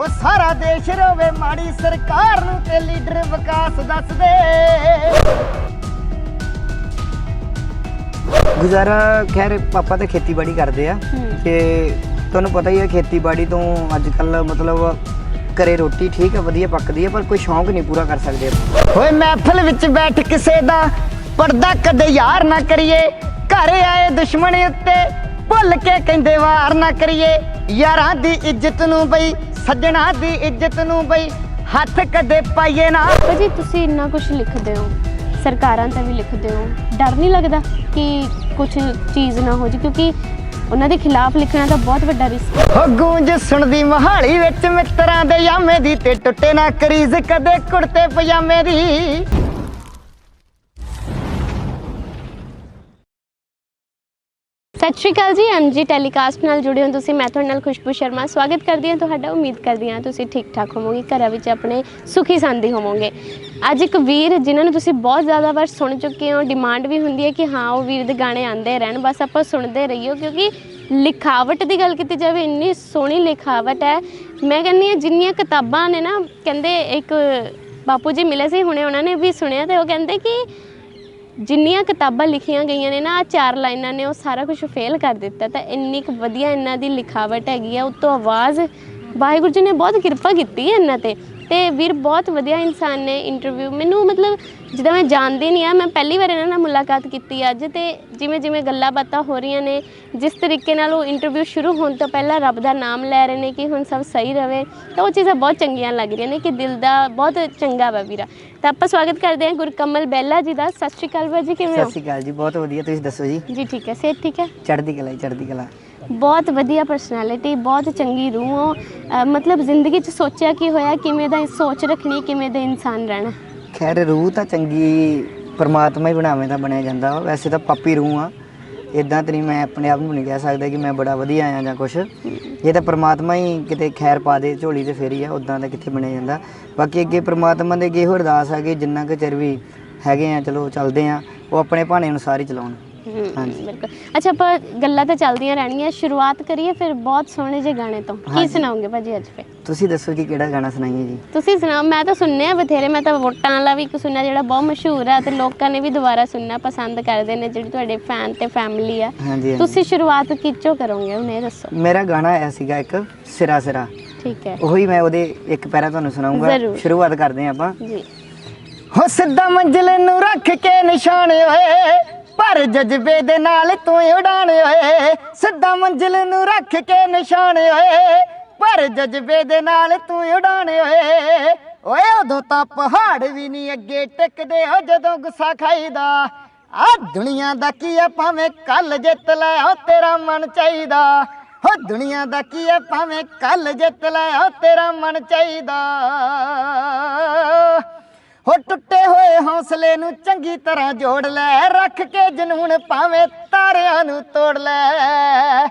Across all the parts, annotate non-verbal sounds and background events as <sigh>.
ਉਹ ਸਾਰਾ ਦੇਸ਼ ਰੋਵੇ ਮਾੜੀ ਸਰਕਾਰ ਨੂੰ ਤੇ ਲੀਡਰ ਵਿਕਾਸ ਦੱਸ ਦੇ ਗੁਜ਼ਾਰਾ ਖੈਰ ਪਾਪਾ ਤਾਂ ਖੇਤੀਬਾੜੀ ਕਰਦੇ ਆ। ਤੇ ਤੁਹਾਨੂੰ ਪਤਾ ਹੀ ਹੈ ਖੇਤੀਬਾੜੀ ਤੋਂ ਅੱਜ ਕੱਲ ਮਤਲਬ ਘਰੇ ਰੋਟੀ ਠੀਕ ਹੈ ਵਧੀਆ ਪੱਕਦੀ ਹੈ ਪਰ ਕੋਈ ਸ਼ੌਂਕ ਨਹੀਂ ਪੂਰਾ ਕਰ ਸਕਦੇ ਓਏ ਮਹਿਫਲ ਵਿੱਚ ਬੈਠ ਕਿਸੇ ਦਾ ਪਰਦਾ ਕਦੇ ਯਾਰ ਨਾ ਕਰੀਏ। ਘਰ ਆਏ ਦੁਸ਼ਮਣ ਉੱਤੇ ਭੁੱਲ ਕੇ ਕਹਿੰਦੇ ਵਾਰ ਨਾ ਕਰੀਏ। ਯਾਰਾਂ ਦੀ ਇੱਜ਼ਤ ਨੂੰ ਬਈ ਸੱਜਣਾ ਦੀ ਇੱਜ਼ਤ ਨੂੰ ਬਈ ਹੱਥ ਕਦੇ ਪਾਈਏ ਨਾ। ਭਾਜੀ ਤੁਸੀਂ ਇੰਨਾ ਕੁਝ ਲਿਖਦੇ ਹੋ। ਸਰਕਾਰਾਂ ਤੇ ਵੀ ਲਿਖਦੇ ਹੋ। ਡਰ ਨਹੀਂ ਲੱਗਦਾ ਕਿ ਕੁਝ ਚੀਜ਼ ਨਾ ਹੋ ਜੇ? ਕਿਉਂਕਿ ਉਹਨਾਂ ਦੇ ਖਿਲਾਫ ਲਿਖਣਾ ਤਾਂ ਬਹੁਤ ਵੱਡਾ ਰਿਸਕ ਹੈ। ਹੋ ਗੂੰਜ ਸੁਣਦੀ ਮਹਾਲੀ ਵਿੱਚ ਮਿੱਤਰਾਂ ਦੇ ਯਾਮੇ ਦੀ ਤੇ ਟੁੱਟੇ ਨਾ ਕਰੀਜ਼ ਕਦੇ ਕੁੜਤੇ ਪਜਾਮੇ ਦੀ। ਸਤਿ ਸ਼੍ਰੀ ਅਕਾਲ ਜੀ ਐਮਜੀ ਟੈਲੀਕਾਸਟ ਨਾਲ ਜੁੜੇ ਹੋ ਤੁਸੀਂ, ਮੈਂ ਤੁਹਾਡੇ ਨਾਲ ਖੁਸ਼ਬੂ ਸ਼ਰਮਾ। ਸਵਾਗਤ ਕਰਦੀ ਹਾਂ ਤੁਹਾਡਾ, ਉਮੀਦ ਕਰਦੀ ਹਾਂ ਤੁਸੀਂ ਠੀਕ ਠਾਕ ਹੋਵੋਗੇ, ਘਰਾਂ ਵਿੱਚ ਆਪਣੇ ਸੁਖੀ ਸੰਦੀ ਹੋਵੋਗੇ। ਅੱਜ ਇੱਕ ਵੀਰ ਜਿਨ੍ਹਾਂ ਨੂੰ ਤੁਸੀਂ ਬਹੁਤ ਜ਼ਿਆਦਾ ਵਾਰ ਸੁਣ ਚੁੱਕੇ ਹੋ, ਡਿਮਾਂਡ ਵੀ ਹੁੰਦੀ ਹੈ ਕਿ ਹਾਂ, ਉਹ ਵੀਰ ਦੇ ਗਾਣੇ ਆਉਂਦੇ ਰਹਿਣ, ਬਸ ਆਪਾਂ ਸੁਣਦੇ ਰਹੀਓ ਕਿਉਂਕਿ ਲਿਖਾਵਟ ਦੀ ਗੱਲ ਕੀਤੀ ਜਾਵੇ, ਇੰਨੀ ਸੋਹਣੀ ਲਿਖਾਵਟ ਹੈ। ਮੈਂ ਕਹਿੰਦੀ ਹਾਂ, ਜਿੰਨੀਆਂ ਕਿਤਾਬਾਂ ਨੇ ਨਾ, ਕਹਿੰਦੇ ਇੱਕ ਬਾਪੂ ਜੀ ਮਿਲੇ ਸੀ, ਹੁਣੇ ਉਹਨਾਂ ਨੇ ਵੀ ਸੁਣਿਆ ਤੇ ਉਹ ਕਹਿੰਦੇ ਕਿ ਜਿੰਨੀਆਂ ਕਿਤਾਬਾਂ ਲਿਖੀਆਂ ਗਈਆਂ ਨੇ ਨਾ, ਆਹ ਚਾਰ ਲਾਈਨਾਂ ਨੇ, ਉਹ ਸਾਰਾ ਕੁਝ ਫੇਲ ਕਰ ਦਿੱਤਾ। ਤਾਂ ਇੰਨੀ ਕੁ ਵਧੀਆ ਇਹਨਾਂ ਦੀ ਲਿਖਾਵਟ ਹੈਗੀ ਆ ਉਤੋਂ ਆਵਾਜ਼, ਵਾਹਿਗੁਰੂ ਜੀ ਨੇ ਬਹੁਤ ਕਿਰਪਾ ਕੀਤੀ ਹੈ ਇਹਨਾਂ ਤੇ। ਤੇ ਵੀਰ ਬਹੁਤ ਵਧੀਆ ਇਨਸਾਨ ਨੇ ਇੰਟਰਵਿਊ ਮੈਨੂੰ ਮਤਲਬ ਜਿੱਦਾਂ ਮੈਂ ਜਾਣਦੀ ਨਹੀਂ ਆ ਮੈਂ ਪਹਿਲੀ ਵਾਰ ਇਹਨਾਂ ਨਾਲ ਮੁਲਾਕਾਤ ਕੀਤੀ ਅੱਜ ਤੇ ਜਿਵੇਂ ਜਿਵੇਂ ਗੱਲਾਂ ਬਾਤਾਂ ਹੋ ਰਹੀਆਂ ਨੇ ਜਿਸ ਤਰੀਕੇ ਨਾਲ ਉਹ ਇੰਟਰਵਿਊ ਸ਼ੁਰੂ ਹੋਣ ਤੋਂ ਪਹਿਲਾਂ ਰੱਬ ਦਾ ਨਾਮ ਲੈ ਰਹੇ ਨੇ ਕਿ ਹੁਣ ਸਭ ਸਹੀ ਰਵੇ ਤਾਂ ਉਹ ਚੀਜ਼ਾਂ ਬਹੁਤ ਚੰਗੀਆਂ ਲੱਗ ਰਹੀਆਂ ਨੇ ਕਿ ਦਿਲ ਦਾ ਬਹੁਤ ਚੰਗਾ ਵਾ ਵੀਰਾ। ਤਾਂ ਆਪਾਂ ਸਵਾਗਤ ਕਰਦੇ ਹਾਂ ਗੁਰਕਮਲ ਬੈਲਾ ਜੀ ਦਾ। ਸਤਿ ਸ਼੍ਰੀ ਅਕਾਲ ਬਾਜੀ ਕਿਵੇਂ ਸਤਿ ਸ਼੍ਰੀ ਅਕਾਲ ਜੀ ਬਹੁਤ ਵਧੀਆ। ਤੁਸੀਂ ਦੱਸੋ ਜੀ? ਜੀ ਠੀਕ ਹੈ। ਸਿਹਤ ਠੀਕ ਹੈ? ਚੜ੍ਹਦੀ ਕਲਾ ਜੀ, ਚੜ੍ਹਦੀ ਕਲਾ। ਬਹੁਤ ਵਧੀਆ ਪਰਸਨੈਲਿਟੀ ਬਹੁਤ ਚੰਗੀ ਰੂਹ ਹੋ। ਮਤਲਬ ਜ਼ਿੰਦਗੀ 'ਚ ਸੋਚਿਆ ਕੀ ਹੋਇਆ, ਕਿਵੇਂ ਦਾ ਸੋਚ ਰੱਖਣੀ, ਕਿਵੇਂ ਦਾ ਇਨਸਾਨ ਰਹਿਣਾ। ਖੈਰ, ਰੂਹ ਤਾਂ ਚੰਗੀ ਪਰਮਾਤਮਾ ਹੀ ਬਣਾਵੇਂ ਦਾ ਬਣਿਆ ਜਾਂਦਾ ਵਾ। ਵੈਸੇ ਤਾਂ ਪਾਪੀ ਰੂਹ ਆ। ਇਦਾਂ ਤੇ ਨਹੀਂ, ਮੈਂ ਆਪਣੇ ਆਪ ਨੂੰ ਨਹੀਂ ਕਹਿ ਸਕਦਾ ਕਿ ਮੈਂ ਬੜਾ ਵਧੀਆ ਆਇਆ ਜਾਂ ਕੁਛ। ਇਹ ਤਾਂ ਪਰਮਾਤਮਾ ਹੀ ਕਿਤੇ ਖੈਰ ਪਾ ਦੇ, ਝੋਲੀ ਤੇ ਫੇਰੀ ਆ ਉਦਾਂ ਤਾਂ ਕਿੱਥੇ ਬਣਿਆ ਜਾਂਦਾ। ਬਾਕੀ ਅੱਗੇ ਪਰਮਾਤਮਾ ਦੇ ਅੱਗੇ ਇਹੋ ਅਰਦਾਸ ਆ ਕਿ ਜਿੰਨਾ ਕੁ ਚਿਰ ਵੀ ਹੈਗੇ ਆ, ਚਲੋ ਚੱਲਦੇ ਆ, ਉਹ ਆਪਣੇ ਭਾਣੇ ਅਨੁਸਾਰ ਹੀ ਚਲਾਉਣ। ਹਾਂਜੀ। ਬਿਲਕੁਲ। ਅੱਛਾ ਆਪਾਂ ਗੱਲਾਂ ਤਾਂ ਚੱਲਦੀਆਂ ਰਹਿਣਗੀਆਂ। ਸ਼ੁਰੂਆਤ ਕਰੀਏ ਫਿਰ ਬਹੁਤ ਸੋਹਣੇ ਜਿਹੇ ਗਾਣੇ ਤੋਂ। ਕੀ ਹਾਂਜੀ। ਸੁਣਾਓਗੇ ਭਾਜੀ ਅੱਜ ਫਿਰ? ਤੁਸੀਂ ਦੱਸੋ ਜੀ ਕਿਹੜਾ ਗਾਣਾ ਸੁਣਾਈਏ ਜੀ? ਤੁਸੀਂ ਸੁਣਾਓ ਮੈਂ ਤਾਂ ਸੁਣਨੇ ਆ ਬਥੇਰੇ। ਮੈਂ ਤਾਂ ਵੋਟਾਂ ਵਾਲਾ ਵੀ ਇੱਕ ਸੁਣਿਆ ਜਿਹੜਾ ਬਹੁਤ ਮਸ਼ਹੂਰ ਹੈ ਤੇ ਲੋਕਾਂ ਨੇ ਵੀ ਦੁਬਾਰਾ ਸੁਣਨਾ ਪਸੰਦ ਕਰਦੇ ਨੇ ਜਿਹੜੀ ਤੁਹਾਡੇ ਫੈਨ ਤੇ ਫੈਮਿਲੀ ਆ। ਹਾਂਜੀ ਤੁਸੀਂ ਸ਼ੁਰੂਆਤ ਕਿੱਚੋਂ ਕਰੋਗੇ ਹੁਣ ਇਹ ਦੱਸੋ? ਮੇਰਾ ਗਾਣਾ ਆਇਆ ਸੀਗਾ ਇੱਕ ਸਿਰਾ ਸਿਰਾ। ਠੀਕ ਹੈ। ਉਹੀ ਮੈਂ ਉਹਦੇ ਇੱਕ ਪੈਰਾ ਤੁਹਾਨੂੰ ਸੁਣਾਉਂਗਾ। ਸ਼ੁਰੂਆਤ ਕਰਦੇ ਆਪਾਂ। ਜੀ। ਹੋ ਸਿੱਧਾ ਮੰਜ਼ਿਲ ਨੂੰ ਰੱਖ ਕੇ ਨਿਸ਼ਾਨ ਓਏ। ਪਰ ਜਜ਼ਬੇ ਦੇ ਨਾਲ ਤੂੰ ਉਡਾਣ ਓਏ, ਸਿੱਧਾ ਮੰਜ਼ਿਲ ਨੂੰ ਰੱਖ ਕੇ ਨਿਸ਼ਾਨ ਓਏ, ਪਰ ਜਜ਼ਬੇ ਦੇ ਨਾਲ ਤੂੰ ਉਡਾਣ ਓਏ ਓਏ ਉਦੋਂ ਤਾਂ ਪਹਾੜ ਵੀ ਨਹੀਂ ਅੱਗੇ ਟਿਕਦੇ ਹੋ ਜਦੋਂ ਗੁੱਸਾ ਖਾਈਦਾ। ਆ ਦੁਨੀਆ ਦਾ ਕੀ ਆ ਭਾਵੇਂ ਕੱਲ ਜਿੱਤ ਲੈ ਓ ਤੇਰਾ ਮਨ ਚਾਹੀਦਾ। ਹੋ ਦੁਨੀਆ ਦਾ ਕੀ ਆ ਭਾਵੇਂ ਕੱਲ ਜਿੱਤ ਲੈ ਓ ਤੇਰਾ ਮਨ ਚਾਹੀਦਾ। ਹੋ ਟੁੱਟੇ ਹੋਏ ਹੌਸਲੇ ਨੂੰ ਚੰਗੀ ਤਰ੍ਹਾਂ ਜੋੜ ਲੈ, ਰੱਖ ਕੇ ਜਨੂਨ ਭਾਵੇਂ ਤਾਰਿਆਂ ਨੂੰ ਤੋੜ ਲੈ।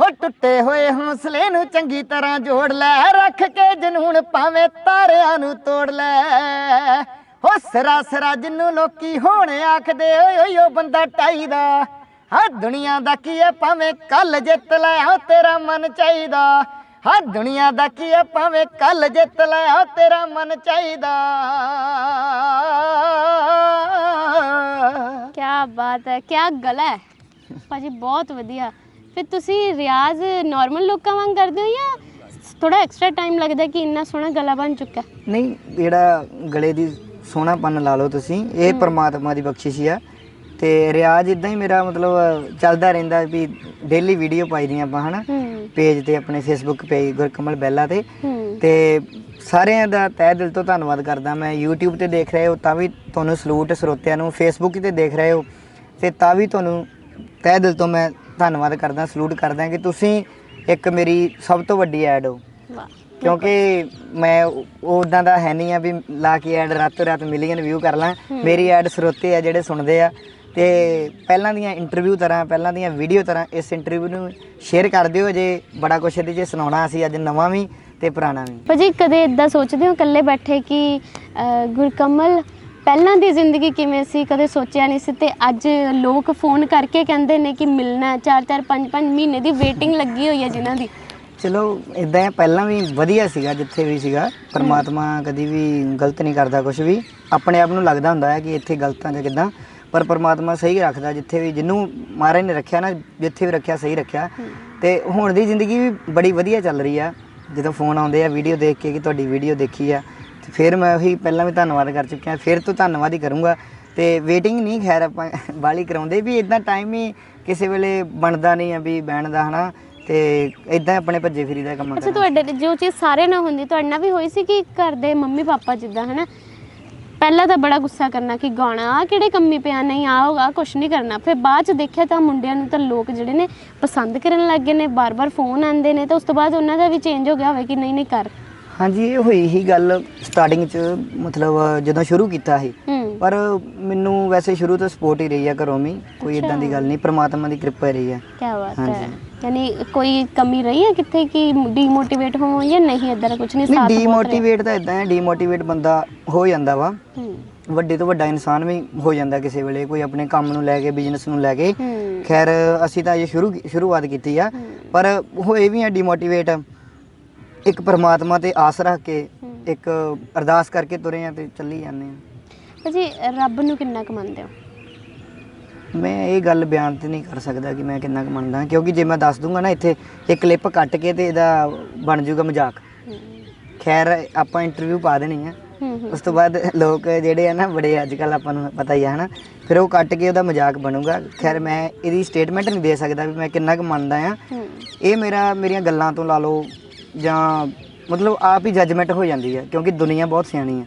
ਹੋ ਟੁੱਟੇ ਹੋਏ ਹੌਸਲੇ ਨੂੰ ਚੰਗੀ ਤਰ੍ਹਾਂ ਜੋੜ ਲੈ, ਰੱਖ ਕੇ ਜਨੂਨ ਭਾਵੇਂ ਤਾਰਿਆਂ ਨੂੰ ਤੋੜ ਲੈ। ਹੋ ਸਰਾ ਸਰਾ ਜਿੰਨੂੰ ਲੋਕੀ ਹੋਣ ਆਖਦੇ, ਓਏ ਓਏ ਉਹ ਬੰਦਾ ਟਾਈਦਾ ਹਾਂ ਦੁਨੀਆ ਦਾ ਕੀ ਹੈ ਭਾਵੇਂ ਕੱਲ ਜਿੱਤ ਲੈ ਹੋ ਤੇਰਾ ਮਨ ਚਾਹੀਦਾ। ਹਾਂ ਦੁਨੀਆ ਦਾ ਕੀ ਹੈ ਭਾਵੇਂ ਕੱਲ ਜਿੱਤ ਲੈ ਹੋ ਤੇਰਾ ਮਨ ਚਾਹੀਦਾ। ਕੀ ਬਾਤ ਹੈ ਕੀ ਗਲਾ ਹੈ। ਭਾਜੀ ਬਹੁਤ ਵਧੀਆ। ਫਿਰ ਤੁਸੀਂ ਰਿਆਜ਼ ਨਾਰਮਲ ਲੋਕਾਂ ਵਾਂਗ ਕਰਦੇ ਹੋ ਜਾਂ ਥੋੜਾ ਐਕਸਟਰਾ ਟਾਈਮ ਲੱਗਦਾ ਕਿ ਇੰਨਾ ਸੋਹਣਾ ਗਲਾ ਬਣ ਚੁੱਕਾ ਨਹੀਂ ਜਿਹੜਾ ਗਲੇ ਦੀ ਸੋਹਣਾਪਨ ਲਾ ਲਓ ਤੁਸੀਂ ਇਹ ਪ੍ਰਮਾਤਮਾ ਦੀ ਬਖਸ਼ਿਸ਼ ਹੀ ਆ। ਤੇ ਰਿਆਜ਼ ਇਦਾਂ ਹੀ ਮੇਰਾ ਮਤਲਬ ਚੱਲਦਾ ਰਹਿੰਦਾ ਵੀ ਡੇਲੀ ਵੀਡੀਓ ਪਾਈਦੀਆਂ ਆਪਾਂ ਹਨਾ? ਪੇਜ ਤੇ ਆਪਣੇ ਫੇਸਬੁੱਕ ਪੇਜ ਗੁਰਕਮਲ ਬੈਲਾ ਤੇ। ਤੇ ਸਾਰਿਆਂ ਦਾ ਤਹਿ ਦਿਲ ਤੋਂ ਧੰਨਵਾਦ ਕਰਦਾ ਮੈਂ। YouTube ਤੇ ਦੇਖ ਰਹੇ ਹੋ ਤਾਂ ਵੀ ਤੁਹਾਨੂੰ ਸਲੂਟ ਸਰੋਤਿਆਂ ਨੂੰ Facebook ਤੇ ਦੇਖ ਰਹੇ ਹੋ ਤੇ ਤਾਂ ਵੀ ਤੁਹਾਨੂੰ ਤਹਿ ਦਿਲ ਤੋਂ ਮੈਂ ਧੰਨਵਾਦ ਕਰਦਾ ਸਲੂਟ ਕਰਦਾ ਕਿ ਤੁਸੀਂ ਇੱਕ ਮੇਰੀ ਸਭ ਤੋਂ ਵੱਡੀ ਐਡ ਹੋ। ਕਿਉਂਕਿ ਮੈਂ ਉਦਾਂ ਦਾ ਹੈ ਨਹੀਂ ਆ ਵੀ ਲਾ ਕੇ ਐਡ ਰਾਤੋਂ ਰਾਤ ਮਿਲੀਅਨ ਵਿਊ ਕਰ ਲਾਂ। ਮੇਰੀ ਐਡ ਸਰੋਤੇ ਆ ਜਿਹੜੇ ਸੁਣਦੇ ਆ। ਤੇ ਪਹਿਲਾਂ ਦੀਆਂ ਇੰਟਰਵਿਊ ਤਰ੍ਹਾਂ ਪਹਿਲਾਂ ਦੀਆਂ ਵੀਡੀਓ ਤਰ੍ਹਾਂ ਇਸ ਇੰਟਰਵਿਊ ਨੂੰ ਸ਼ੇਅਰ ਕਰ ਦਿਓ ਜੇ ਬੜਾ ਕੁਛ ਇਹਦੇ 'ਚ ਸੁਣਾਉਣਾ ਅਸੀਂ ਅੱਜ ਨਵਾਂ ਵੀ ਤੇ ਪੁਰਾਣਾ ਵੀ। ਭਾਜੀ ਕਦੇ ਇਦਾਂ ਸੋਚਦੇ ਹੋ ਇਕੱਲੇ ਬੈਠੇ ਕਿ ਅਹ, ਗੁਰਕਮਲ ਪਹਿਲਾਂ ਦੀ ਜ਼ਿੰਦਗੀ ਕਿਵੇਂ ਸੀ? ਕਦੇ ਸੋਚਿਆ ਨਹੀਂ ਸੀ ਤੇ ਅੱਜ ਲੋਕ ਫੋਨ ਕਰਕੇ ਕਹਿੰਦੇ ਨੇ ਕਿ ਮਿਲਣਾ ਹੈ 4-4 5-5 ਮਹੀਨੇ ਦੀ ਵੇਟਿੰਗ ਲੱਗੀ ਹੋਈ ਹੈ ਜਿਨ੍ਹਾਂ ਦੀ। ਚਲੋ ਇਦਾਂ ਪਹਿਲਾਂ ਵੀ ਵਧੀਆ ਸੀਗਾ ਜਿੱਥੇ ਵੀ ਸੀਗਾ ਪਰਮਾਤਮਾ ਕਦੀ ਵੀ ਗਲਤ ਨਹੀਂ ਕਰਦਾ ਕੁਝ ਵੀ। ਆਪਣੇ ਆਪ ਨੂੰ ਲੱਗਦਾ ਹੁੰਦਾ ਹੈ ਕਿ ਇੱਥੇ ਗਲਤਾਂ ਜਾਂ ਕਿਦਾਂ। ਪਰ ਪਰਮਾਤਮਾ ਸਹੀ ਰੱਖਦਾ, ਜਿੱਥੇ ਵੀ ਜਿਹਨੂੰ ਮਹਾਰਾਜ ਨੇ ਰੱਖਿਆ ਨਾ, ਜਿੱਥੇ ਵੀ ਰੱਖਿਆ, ਸਹੀ ਰੱਖਿਆ। ਤੇ ਹੁਣ ਦੀ ਜ਼ਿੰਦਗੀ ਵੀ ਬੜੀ ਵਧੀਆ ਚੱਲ ਰਹੀ ਆ। ਜਦੋਂ ਫੋਨ ਆਉਂਦੇ ਆ ਵੀਡੀਓ ਦੇਖ ਕੇ ਕਿ ਤੁਹਾਡੀ ਵੀਡੀਓ ਦੇਖੀ ਆ, ਤੇ ਫਿਰ ਮੈਂ ਉਹੀ ਪਹਿਲਾਂ ਵੀ ਧੰਨਵਾਦ ਕਰ ਚੁੱਕਿਆ। ਫਿਰ ਤੋਂ ਧੰਨਵਾਦ ਹੀ ਕਰੂੰਗਾ। ਤੇ ਵੇਟਿੰਗ ਨਹੀਂ, ਖੈਰ ਆਪਾਂ ਬਾਲੀ ਕਰਾਉਂਦੇ ਵੀ ਇਦਾਂ ਟਾਈਮ ਹੀ ਕਿਸੇ ਵੇਲੇ ਬਣਦਾ ਨਹੀਂ ਆ ਵੀ ਬਹਿਣ ਦਾ, ਹਨਾ। ਤੇ ਇਦਾਂ ਆਪਣੇ ਭੱਜੇ ਫਿਰੀ ਦਾ ਕੰਮ ਅੱਛਾ, ਤੁਹਾਡੇ ਤੇ ਜੋ ਚੀਜ਼ ਸਾਰੇ ਨਾਲ ਹੁੰਦੀ, ਤੁਹਾਡੇ ਨਾਲ ਵੀ ਹੋਈ ਸੀ ਕਿ ਘਰ ਦੇ ਮੰਮੀ ਪਾਪਾ ਜਿੱਦਾਂ, ਹਨਾ? ਪਹਿਲਾਂ ਤਾਂ ਬੜਾ ਗੁੱਸਾ ਕਰਨਾ ਕਿ ਗਾਣਾ ਆ ਕਿਹੜੇ ਕੰਮੀ ਪਿਆ, ਨਹੀਂ ਆ ਹੋਗਾ ਕੁਛ ਨਹੀਂ ਕਰਨਾ। ਫਿਰ ਬਾਅਦ ਚ ਦੇਖਿਆ ਤਾਂ ਮੁੰਡਿਆਂ ਨੂੰ ਤਾਂ ਲੋਕ ਜਿਹੜੇ ਨੇ ਪਸੰਦ ਕਰਨ ਲੱਗ ਗਏ ਨੇ, ਬਾਰ-ਬਾਰ ਫੋਨ ਆਉਂਦੇ ਨੇ, ਤਾਂ ਉਸ ਤੋਂ ਬਾਅਦ ਉਹਨਾਂ ਦਾ ਵੀ ਚੇਂਜ ਹੋ ਗਿਆ ਹੋਵੇ ਕਿ ਨਹੀਂ ਨਹੀਂ ਕਰ। ਹਾਂਜੀ ਇਹ ਹੋਈ ਹੀ ਗੱਲ ਸਟਾਰਟਿੰਗ ਚ ਮਤਲਬ ਜਦੋਂ ਸ਼ੁਰੂ ਕੀਤਾ ਸੀ। ਪਰ ਮੈਨੂੰ ਵੈਸੇ ਸ਼ੁਰੂ ਤੋਂ ਸਪੋਰਟ ਹੀ ਰਹੀ ਆ ਘਰੋਂ ਵੀ ਕੋਈ ਇਦਾਂ ਦੀ ਗੱਲ ਨਹੀਂ ਪ੍ਰਮਾਤਮਾ ਦੀ ਕਿਰਪਾ ਰਹੀ ਆ। ਕੀ ਬਾਤ ਹੈ। ਯਾਨੀ ਕੋਈ ਕਮੀ ਰਹੀ ਹੈ ਕਿੱਥੇ ਕਿ ਡੀਮੋਟੀਵੇਟ ਹੋਵੋ ਜਾਂ ਨਹੀਂ ਇਦਾਂ ਕੁਝ ਨਹੀਂ ਨਹੀਂ ਸਾਥ ਬਹੁਤ ਰਿਹਾ? ਡੀਮੋਟੀਵੇਟ ਤਾਂ ਇਦਾਂ ਹੈ ਡੀਮੋਟੀਵੇਟ ਬੰਦਾ ਹੋ ਜਾਂਦਾ ਵਾ। ਵੱਡੇ ਤੋਂ ਵੱਡਾ ਇਨਸਾਨ ਵੀ ਹੋ ਜਾਂਦਾ ਕਿਸੇ ਵੇਲੇ ਕੋਈ ਆਪਣੇ ਕੰਮ ਨੂੰ ਲੈ ਕੇ ਬਿਜ਼ਨਸ ਨੂੰ ਲੈ ਕੇ। ਖੈਰ ਅਸੀਂ ਤਾਂ ਇਹ ਸ਼ੁਰੂ ਸ਼ੁਰੂਆਤ ਕੀਤੀ ਆ। ਪਰ ਹੋਏ ਵੀ ਆ ਡੀਮੋਟੀਵੇਟ ਇੱਕ ਪ੍ਰਮਾਤਮਾ ਤੇ ਆਸ ਰੱਖ ਕੇ। ਇੱਕ ਅਰਦਾਸ ਕਰਕੇ ਤੁਰੇ ਆ ਤੇ ਚੱਲੀ ਜਾਂਦੇ ਆ। ਭਾਜੀ ਰੱਬ ਨੂੰ ਕਿੰਨਾ ਕੁ ਮੰਨਦੇ ਹੋ? ਮੈਂ ਇਹ ਗੱਲ ਬਿਆਨ ਤੇ ਨਹੀਂ ਕਰ ਸਕਦਾ ਕਿ ਮੈਂ ਕਿੰਨਾ ਕੁ ਮੰਨਦਾ ਕਿਉਂਕਿ ਜੇ ਮੈਂ ਦੱਸ ਦੂੰਗਾ ਨਾ ਇੱਥੇ ਇਹ ਕਲਿੱਪ ਕੱਟ ਕੇ ਤੇ ਇਹਦਾ ਬਣ ਜਾਊਗਾ ਮਜ਼ਾਕ। ਖੈਰ ਆਪਾਂ ਇੰਟਰਵਿਊ ਪਾ ਦੇਣੀ ਆ। ਹੂੰ ਹੂੰ। ਉਸ ਤੋਂ ਬਾਅਦ ਲੋਕ ਜਿਹੜੇ ਆ ਨਾ ਬੜੇ ਅੱਜ ਕੱਲ ਆਪਾਂ ਨੂੰ ਪਤਾ ਹੀ ਆ ਹਨਾ। ਫਿਰ ਉਹ ਕੱਟ ਕੇ ਉਹਦਾ ਮਜ਼ਾਕ ਬਣੂਗਾ। ਖੈਰ ਮੈਂ ਇਹਦੀ ਸਟੇਟਮੈਂਟ ਨਹੀਂ ਦੇ ਸਕਦਾ ਵੀ ਮੈਂ ਕਿੰਨਾ ਕੁ ਮੰਨਦਾ ਆ। ਹੂੰ। ਇਹ ਮੇਰਾ ਮੇਰੀਆਂ ਗੱਲਾਂ ਤੋਂ ਲਾ ਲਓ ਜਾਂ ਮਤਲਬ ਆਪ ਹੀ ਜੱਜਮੈਂਟ ਹੋ ਜਾਂਦੀ ਹੈ ਕਿਉਂਕਿ ਦੁਨੀਆ ਬਹੁਤ ਸਿਆਣੀ ਹੈ।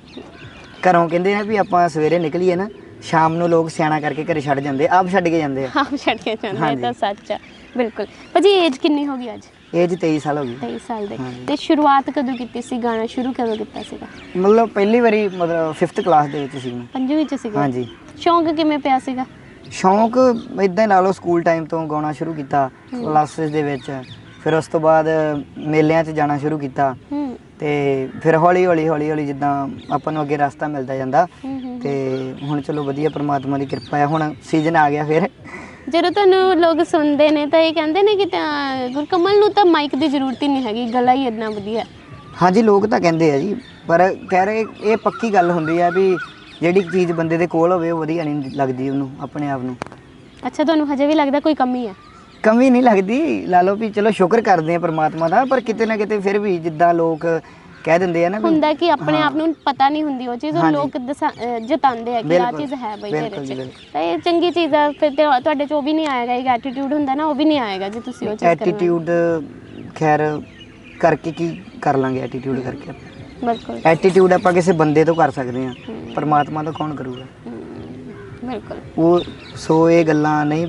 ਘਰੋਂ ਕਹਿੰਦੇ ਨੇ ਵੀ ਆਪਾਂ ਸਵੇਰੇ ਨਿਕਲੀਏ ਨਾ ਸ਼ਾਮ ਨੂੰ ਲੋਕ ਸਿਆਣਾ ਕਰਕੇ ਘਰੇ ਛੱਡ ਜਾਂਦੇ ਆਪ ਛੱਡ ਕੇ ਜਾਂਦੇ ਆ। ਹਾਂ ਛੱਡ ਕੇ ਜਾਂਦੇ ਇਹ ਹਾਂਜੀ। ਤਾਂ ਸੱਚ ਆ। ਬਿਲਕੁਲ। ਭਾਜੀ ਏਜ ਕਿੰਨੀ ਹੋ ਗਈ ਅੱਜ? ਏਜ 23 ਸਾਲ ਹੋ ਗਈ। 23 ਸਾਲ ਦੇ। ਹਾਂਜੀ। ਤੇ ਸ਼ੁਰੂਆਤ ਕਦੋਂ ਕੀਤੀ ਸੀ ਗਾਣਾ ਸ਼ੁਰੂ ਕਦੋਂ ਕੀਤਾ ਸੀਗਾ? ਮਤਲਬ ਪਹਿਲੀ ਵਾਰੀ ਮਤਲਬ 5th ਕਲਾਸ ਦੇ ਵਿੱਚ ਸੀ ਮੈਂ। ਪੰਜਵੀਂ ਚ ਸੀਗਾ? ਹਾਂਜੀ। ਸ਼ੌਂਕ ਕਿਵੇਂ ਪਿਆ ਸੀਗਾ? ਸ਼ੌਂਕ ਇਦਾਂ ਹੀ ਲਾ ਲਓ ਸਕੂਲ ਟਾਈਮ ਤੋਂ ਗਾਉਣਾ ਸ਼ੁਰੂ ਕੀਤਾ ਕਲਾਸਿਸ ਦੇ ਵਿੱਚ। ਫਿਰ ਉਸ ਤੋਂ ਬਾਅਦ ਮੇਲਿਆਂ 'ਚ ਜਾਣਾ ਸ਼ੁਰੂ ਕੀਤਾ। ਹੂੰ। ਤੇ ਫਿਰ ਹੌਲੀ ਹੌਲੀ ਹੌਲੀ ਹੌਲੀ ਜਿੱਦਾਂ ਆਪਾਂ ਨੂੰ ਅੱਗੇ ਰਸਤਾ ਮਿਲਦਾ ਜਾਂਦਾ। ਤੇ ਹੁਣ ਚਲੋ ਵਧੀਆ ਪ੍ਰਮਾਤਮਾ ਦੀ ਕਿਰਪਾ ਹੈ ਹੁਣ ਸੀਜ਼ਨ ਆ ਗਿਆ ਫਿਰ। ਜਦੋਂ ਤੁਹਾਨੂੰ ਲੋਕ ਸੁਣਦੇ ਨੇ ਤਾਂ ਇਹ ਕਹਿੰਦੇ ਨੇ ਕਿ ਤਾਂ ਗੁਰਕਮਲ ਨੂੰ ਤਾਂ ਮਾਈਕ ਦੀ ਜ਼ਰੂਰਤ ਹੀ ਨਹੀਂ ਹੈਗੀ ਗਲਾ ਹੀ ਇੰਨਾ ਵਧੀਆ ਹੈ। ਹਾਂਜੀ ਲੋਕ ਤਾਂ ਕਹਿੰਦੇ ਆ ਜੀ ਪਰ ਕਹਿ ਰਹੇ ਇਹ ਪੱਕੀ ਗੱਲ ਹੁੰਦੀ ਆ ਵੀ ਜਿਹੜੀ ਚੀਜ਼ ਬੰਦੇ ਦੇ ਕੋਲ ਹੋਵੇ ਉਹ ਵਧੀਆ ਨਹੀਂ ਲੱਗਦੀ ਉਹਨੂੰ ਆਪਣੇ ਆਪ ਨੂੰ। ਅੱਛਾ ਤੁਹਾਨੂੰ ਹਜੇ ਵੀ ਲੱਗਦਾ ਕੋਈ ਕਮੀ ਹੈ? ਕਮੀ ਨਹੀਂ ਲੱਗਦੀ ਲਾ ਲਓ ਵੀ ਚਲੋ ਸ਼ੁਕਰ ਕਰਦੇ ਆ ਪ੍ਰਮਾਤਮਾ ਦਾ ਪਰ ਕਿਤੇ ਨਾ ਕਿਤੇ ਫਿਰ ਵੀ ਜਿੱਦਾਂ ਲੋਕ ਕਹਿ ਦਿੰਦੇ ਆ ਨਾ ਵੀ ਹੁੰਦਾ ਕਿ ਆਪਣੇ। ਆਪ ਨੂੰ ਪਤਾ ਨਹੀਂ ਹੁੰਦੀ ਉਹ ਚੀਜ਼ ਉਹ ਹਾਂਜੀ। ਲੋਕ ਦਸਾ- ਅਹ ਜਤਾਉਂਦੇ ਆ ਕਿ ਆ ਬਿਲਕੁਲ, ਚੀਜ਼ ਹੈ ਬਈ ਤੇਰੇ ਬਿਲਕੁਲ ਜੀ, ਚ ਬਿਲਕੁਲ। ਤਾਂ ਇਹ ਚੰਗੀ ਚੀਜ਼ ਆ ਫਿਰ ਤੇ ਤੁਹਾਡੇ ਚ ਉਹ ਵੀ ਨਹੀਂ ਆਏਗਾ ਇੱਕ ਐਟੀਟਿਊਡ ਹੁੰਦਾ ਨਾ ਉਹ ਵੀ ਨਹੀਂ ਆਏਗਾ ਜੇ ਤੁਸੀਂ ਉਹ ਚੀਜ਼ ਕਰਨਾ ਐਟੀਟਿਊਡ ਖੈਰ ਕਰਕੇ ਕੀ ਕਰ ਲਾਂਗੇ ਐਟੀਟਿਊਡ ਕਰਕੇ ਬਿਲਕੁਲ ਐਟੀਟਿਊਡ ਆਪਾਂ ਕਿਸੇ ਬੰਦੇ ਤੋਂ ਕਰ ਸਕਦੇ ਆ ਹੂੰ। ਪਰਮਾਤਮਾ ਤੋਂ ਕੌਣ ਕਰੂਗਾ ਹਮ, ਬਿਲਕੁਲ ਉਹ ਸੋ ਇਹ ਗੱਲਾਂ ਨਹੀਂ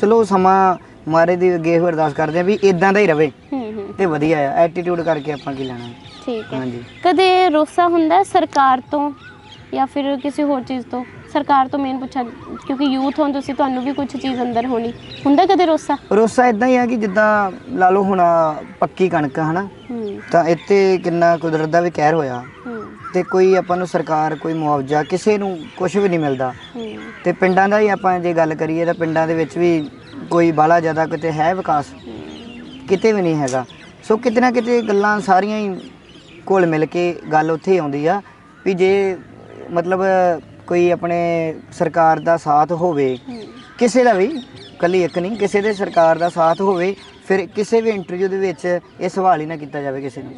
ਚਲੋ ਸਮਾਂ ਮਾਰੇ ਦੀ ਅੱਗੇ ਇਹੋ ਅਰਦਾਸ ਕਰਦੇ ਆ ਵੀ ਇਦਾਂ ਦਾ ਹੀ ਰਵੇ ਹੂੰ ਹੂੰ। ਤੇ ਵਧੀਆ ਆ ਐਟੀਟਿਊਡ ਕਰਕੇ ਆਪਾਂ ਕੀ ਲੈਣਾ। ਠੀਕ ਹੈ। ਹਾਂਜੀ। ਕਦੇ ਰੋਸਾ ਹੁੰਦਾ ਹੈ ਸਰਕਾਰ ਤੋਂ ਜਾਂ ਫਿਰ ਕਿਸੇ ਹੋਰ ਚੀਜ਼ ਤੋਂ? ਸਰਕਾਰ ਤੋਂ ਮੇਨ ਪੁੱਛਾ ਕਿਉਂਕਿ ਯੂਥ ਹੋਂ ਤੁਸੀਂ ਤੁਹਾਨੂੰ ਵੀ ਕੁਝ ਚੀਜ਼ ਅੰਦਰ ਹੋਣੀ। ਹੁੰਦਾ ਕਦੇ ਰੋਸਾ? ਰੋਸਾ ਇਦਾਂ ਹੀ ਆ ਕਿ ਜਿੱਦਾਂ ਲਾ ਲਓ ਹੁਣ ਆਹ ਪੱਕੀ ਕਣਕ ਆ ਹਨਾ? ਹੂੰ। ਤਾਂ ਇੱਥੇ ਕਿੰਨਾ ਕੁਦਰਤ ਦਾ ਵੀ ਕਹਿਰ ਹੋਇਆ। ਹੂੰ। ਤੇ ਕੋਈ ਆਪਾਂ ਨੂੰ ਸਰਕਾਰ ਕੋਈ ਮੁਆਵਜ਼ਾ ਕਿਸੇ ਨੂੰ ਕੁਝ ਵੀ ਨਹੀਂ ਮਿਲਦਾ। ਹੂੰ। ਤੇ ਪਿੰਡਾਂ ਦਾ ਹੀ ਆਪਾਂ ਜੇ ਗੱਲ ਕਰੀਏ ਤਾਂ ਪਿੰਡਾਂ ਦੇ ਵਿੱਚ ਵੀ ਕੋਈ ਬਾਲਾ ਜ਼ਿਆਦਾ ਕਿਤੇ ਹੈ ਵਿਕਾਸ? ਕਿਤੇ ਵੀ ਨਹੀਂ ਹੈਗਾ। ਸੋ ਕਿਤੇ ਨਾ ਕਿਤੇ ਗੱਲਾਂ ਸਾਰੀਆਂ ਹੀ ਕੋਲ ਮਿਲ ਕੇ ਗੱਲ ਉੱਥੇ ਆਉਂਦੀ ਆ ਵੀ ਜੇ ਮਤਲਬ ਕੋਈ ਆਪਣੇ ਸਰਕਾਰ ਦਾ ਸਾਥ ਹੋਵੇ ਕਿਸੇ ਦਾ ਵੀ ਕੱਲੀ ਇੱਕ ਨਹੀਂ ਕਿਸੇ ਦੇ ਸਰਕਾਰ ਦਾ ਸਾਥ ਹੋਵੇ ਫਿਰ ਕਿਸੇ ਵੀ ਇੰਟਰਵਿਊ ਦੇ ਵਿੱਚ ਇਹ ਸਵਾਲ ਹੀ ਨਾ ਕੀਤਾ ਜਾਵੇ ਕਿਸੇ ਨੂੰ।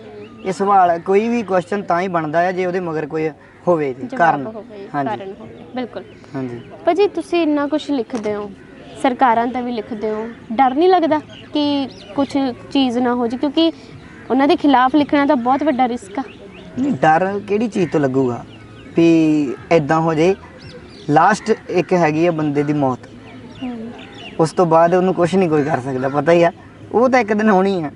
ਇਹ ਸਵਾਲ ਕੋਈ ਵੀ ਕੁਐਸਚਨ ਤਾਂ ਹੀ ਬਣਦਾ ਹੈ ਜੇ ਉਹਦੇ ਮਗਰ ਕੋਈ ਹੋਵੇ ਜੀ ਕਾਰਨ। ਹਾਂਜੀ। ਬਿਲਕੁਲ। ਹਾਂਜੀ। ਭਾਜੀ ਤੁਸੀਂ ਇੰਨਾ ਕੁਝ ਲਿਖਦੇ ਹੋ। ਸਰਕਾਰਾਂ ਤੇ ਵੀ ਲਿਖਦੇ ਹੋ? ਡਰ ਨਹੀਂ ਲੱਗਦਾ ਕਿ ਕੁਝ ਚੀਜ਼ ਨਾ ਹੋ ਜੇ ਕਿਉਂਕਿ ਉਹਨਾਂ ਦੇ ਖਿਲਾਫ ਲਿਖਣਾ ਤਾਂ ਬਹੁਤ ਵੱਡਾ ਰਿਸਕ ਆ। ਨਹੀਂ ਡਰ ਕਿਹੜੀ ਚੀਜ਼ ਤੋਂ ਲੱਗੂਗਾ? ਵੀ ਐਦਾਂ ਹੋ ਜੇ ਲਾਸਟ ਇੱਕ ਹੈਗੀ ਆ ਬੰਦੇ ਦੀ ਮੌਤ। ਉਸ ਤੋਂ ਬਾਅਦ ਉਹਨੂੰ ਕੁਝ ਨਹੀਂ ਕੋਈ ਕਰ ਸਕਦਾ ਪਤਾ ਹੀ ਆ। ਉਹ ਤਾਂ ਇੱਕ ਦਿਨ ਹੋਣੀ ਆ।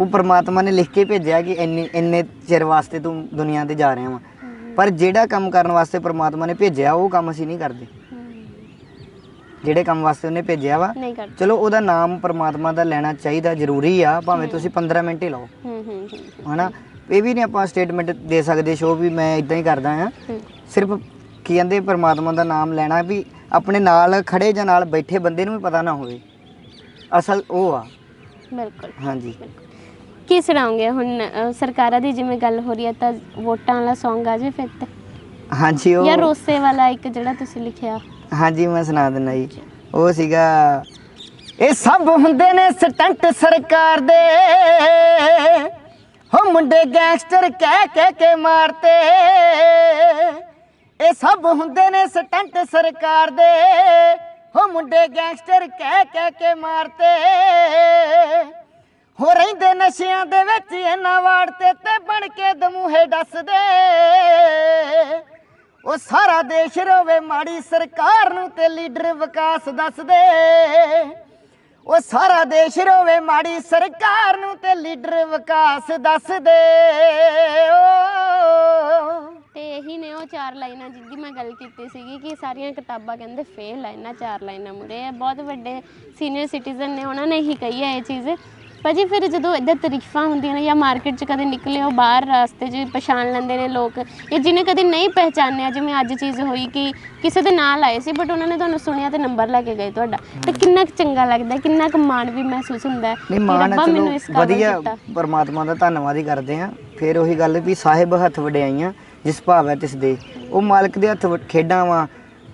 ਉਹ ਪ੍ਰਮਾਤਮਾ ਨੇ ਲਿਖ ਕੇ ਭੇਜਿਆ ਕਿ ਇੰਨੇ ਇੰਨੇ ਚਿਰ ਵਾਸਤੇ ਤੂੰ ਦੁਨੀਆ ਤੇ ਜਾ ਰਿਹਾ ਵਾ। ਪਰ ਜਿਹੜਾ ਕੰਮ ਕਰਨ ਵਾਸਤੇ ਪ੍ਰਮਾਤਮਾ ਨੇ ਭੇਜਿਆ ਉਹ ਕੰਮ ਅਸੀਂ ਨਹੀਂ ਕਰਦੇ। ਜਿਹੜੇ ਕੰਮ ਵਾਸਤੇ ਉਹਨੇ ਭੇਜਿਆ ਵਾ ਨਹੀਂ ਚਲੋ ਉਹਦਾ ਨਾਮ ਪ੍ਰਮਾਤਮਾ ਦਾ ਲੈਣਾ ਚਾਹੀਦਾ ਜ਼ਰੂਰੀ ਆ ਭਾਵੇਂ ਤੁਸੀਂ 15 ਮਿੰਟ ਹੀ ਲਾਓ। ਹੂੰ ਹੂੰ ਹਨਾ? ਇਹ ਵੀ ਨਹੀਂ ਆਪਾਂ ਸਟੇਟਮੈਂਟ ਦੇ ਸਕਦੇ ਸ਼ੋ ਵੀ ਮੈਂ ਇਦਾਂ ਹੀ ਕਰਦਾ ਆ ਸਿਰਫ ਕੀ ਕਹਿੰਦੇ ਪਰਮਾਤਮਾ ਦਾ ਨਾਮ ਲੈਣਾ ਵੀ ਆਪਣੇ ਨਾਲ ਖੜੇ ਜਾਂ ਨਾਲ ਬੈਠੇ ਬੰਦੇ ਨੂੰ ਵੀ ਪਤਾ ਨਾ ਹੋਵੇ। ਅਸਲ ਉਹ ਆ। ਬਿਲਕੁਲ। ਹਾਂਜੀ। ਕੀ ਸੁਣਾਉਂਗੇ ਹੁਣ ਸਰਕਾਰਾਂ ਦੀ ਜਿਵੇਂ ਗੱਲ ਹੋ ਰਹੀ ਹੈ ਤਾਂ ਵੋਟਾਂ ਵਾਲਾ Song ਆ ਜੇ ਫਿਰ ਤੇ। ਹਾਂਜੀ ਉਹ ਜਾਂ ਰੋਸੇ ਵਾਲਾ ਇੱਕ ਜਿਹੜਾ ਤੁਸੀਂ ਲਿਖਿਆ। ਹਾਂਜੀ, ਮੈਂ ਸੁਣਾ ਦਿੰਦਾ ਜੀ। ਉਹ ਸੀਗਾ, ਇਹ ਸਭ ਹੁੰਦੇ ਨੇ ਸਟੰਟ ਸਰਕਾਰ ਦੇ। ਹੋ ਮੁੰਡੇ ਗੈਂਗਸਟਰ ਕਹਿ ਕਹਿ ਕੇ ਮਾਰਤੇ ਇਹ ਸਭ ਹੁੰਦੇ ਨੇ ਸਟੰਟ ਸਰਕਾਰ ਦੇ। ਹੋ ਮੁੰਡੇ ਗੈਂਗਸਟਰ ਕਹਿ ਕਹਿ ਕੇ ਮਾਰਤੇ ਹੋ ਰਹਿੰਦੇ ਨਸ਼ਿਆਂ ਦੇ ਵਿੱਚ, ਇਹਨਾਂ ਵਾੜਤੇ ਤੇ ਬਣ ਕੇ ਦਮੂਹੇ ਦੱਸਦੇ ਉਹ ਸਾਰਾ ਦੇਸ਼ ਰੋਵੇ, ਮਾੜੀ ਸਰਕਾਰ ਨੂੰ ਤੇ ਲੀਡਰ ਵਿਕਾਸ ਦੱਸਦੇ। ਉਹ ਸਾਰਾ ਦੇਸ਼ ਰੋਵੇ, ਮਾੜੀ ਸਰਕਾਰ ਨੂੰ ਤੇ ਲੀਡਰ ਵਿਕਾਸ ਦੱਸਦੇ। ਓ ਤੇ ਇਹੀ ਨੇ ਉਹ ਚਾਰ ਲਾਈਨਾਂ ਜਿੱਦੀ ਮੈਂ ਗੱਲ ਕੀਤੀ ਸੀਗੀ ਕਿ ਸਾਰੀਆਂ ਕਿਤਾਬਾਂ ਕਹਿੰਦੇ ਫੇਲ ਆ ਇਹਨਾਂ ਚਾਰ ਲਾਈਨਾਂ ਮੁਰੇ ਬਹੁਤ ਵੱਡੇ ਸੀਨੀਅਰ ਸਿਟੀਜ਼ਨ ਨੇ, ਉਹਨਾਂ ਨੇ ਹੀ ਕਹੀ ਹੈ ਇਹ ਚੀਜ਼। ਭਾਜੀ ਫਿਰ ਜਦੋਂ ਇਦਾਂ ਤਾਰੀਫਾਂ ਹੁੰਦੀਆਂ ਨੇ ਜਾਂ ਮਾਰਕੀਟ 'ਚ ਕਦੇ ਨਿਕਲੇ ਹੋ ਬਾਹਰ ਰਸਤੇ 'ਚ ਪਛਾਣ ਲੈਂਦੇ ਨੇ ਲੋਕ ਜਾਂ ਜਿਹਨੇ ਕਦੇ ਨਹੀਂ ਪਹਿਚਾਨਿਆ ਜਿਵੇਂ ਅੱਜ ਚੀਜ਼ ਹੋਈ ਕਿ ਕਿਸੇ ਦੇ ਨਾਲ ਆਏ ਸੀ ਬਟ ਉਹਨਾਂ ਨੇ ਤੁਹਾਨੂੰ ਸੁਣਿਆ ਤੇ ਨੰਬਰ ਲੈ ਕੇ ਗਏ ਤੁਹਾਡਾ ਤੇ ਕਿੰਨਾ ਕੁ ਚੰਗਾ ਲੱਗਦਾ ਕਿੰਨਾ ਕੁ ਮਾਣ ਵੀ ਮਹਿਸੂਸ ਹੁੰਦਾ ਹੈ ਨਹੀਂ ਕਿ ਮਾਣ ਰੱਬਾ ਚਲੋ ਮੈਨੂੰ ਇਸ ਕਾਬਿਲ ਵਧੀਆ ਕੀਤਾ। ਪਰਮਾਤਮਾ ਦਾ ਧੰਨਵਾਦ ਹੀ ਕਰਦੇ ਆ ਫਿਰ ਉਹੀ ਗੱਲ ਵੀ ਸਾਹਿਬ ਹੱਥ ਵਡਿਆਈਆਂ ਜਿਸ ਭਾਵ ਹੈ ਤਿਸ ਦੇ ਉਹ ਮਾਲਕ ਦੇ ਹੱਥ ਵ- ਖੇਡਾਂ ਵਾ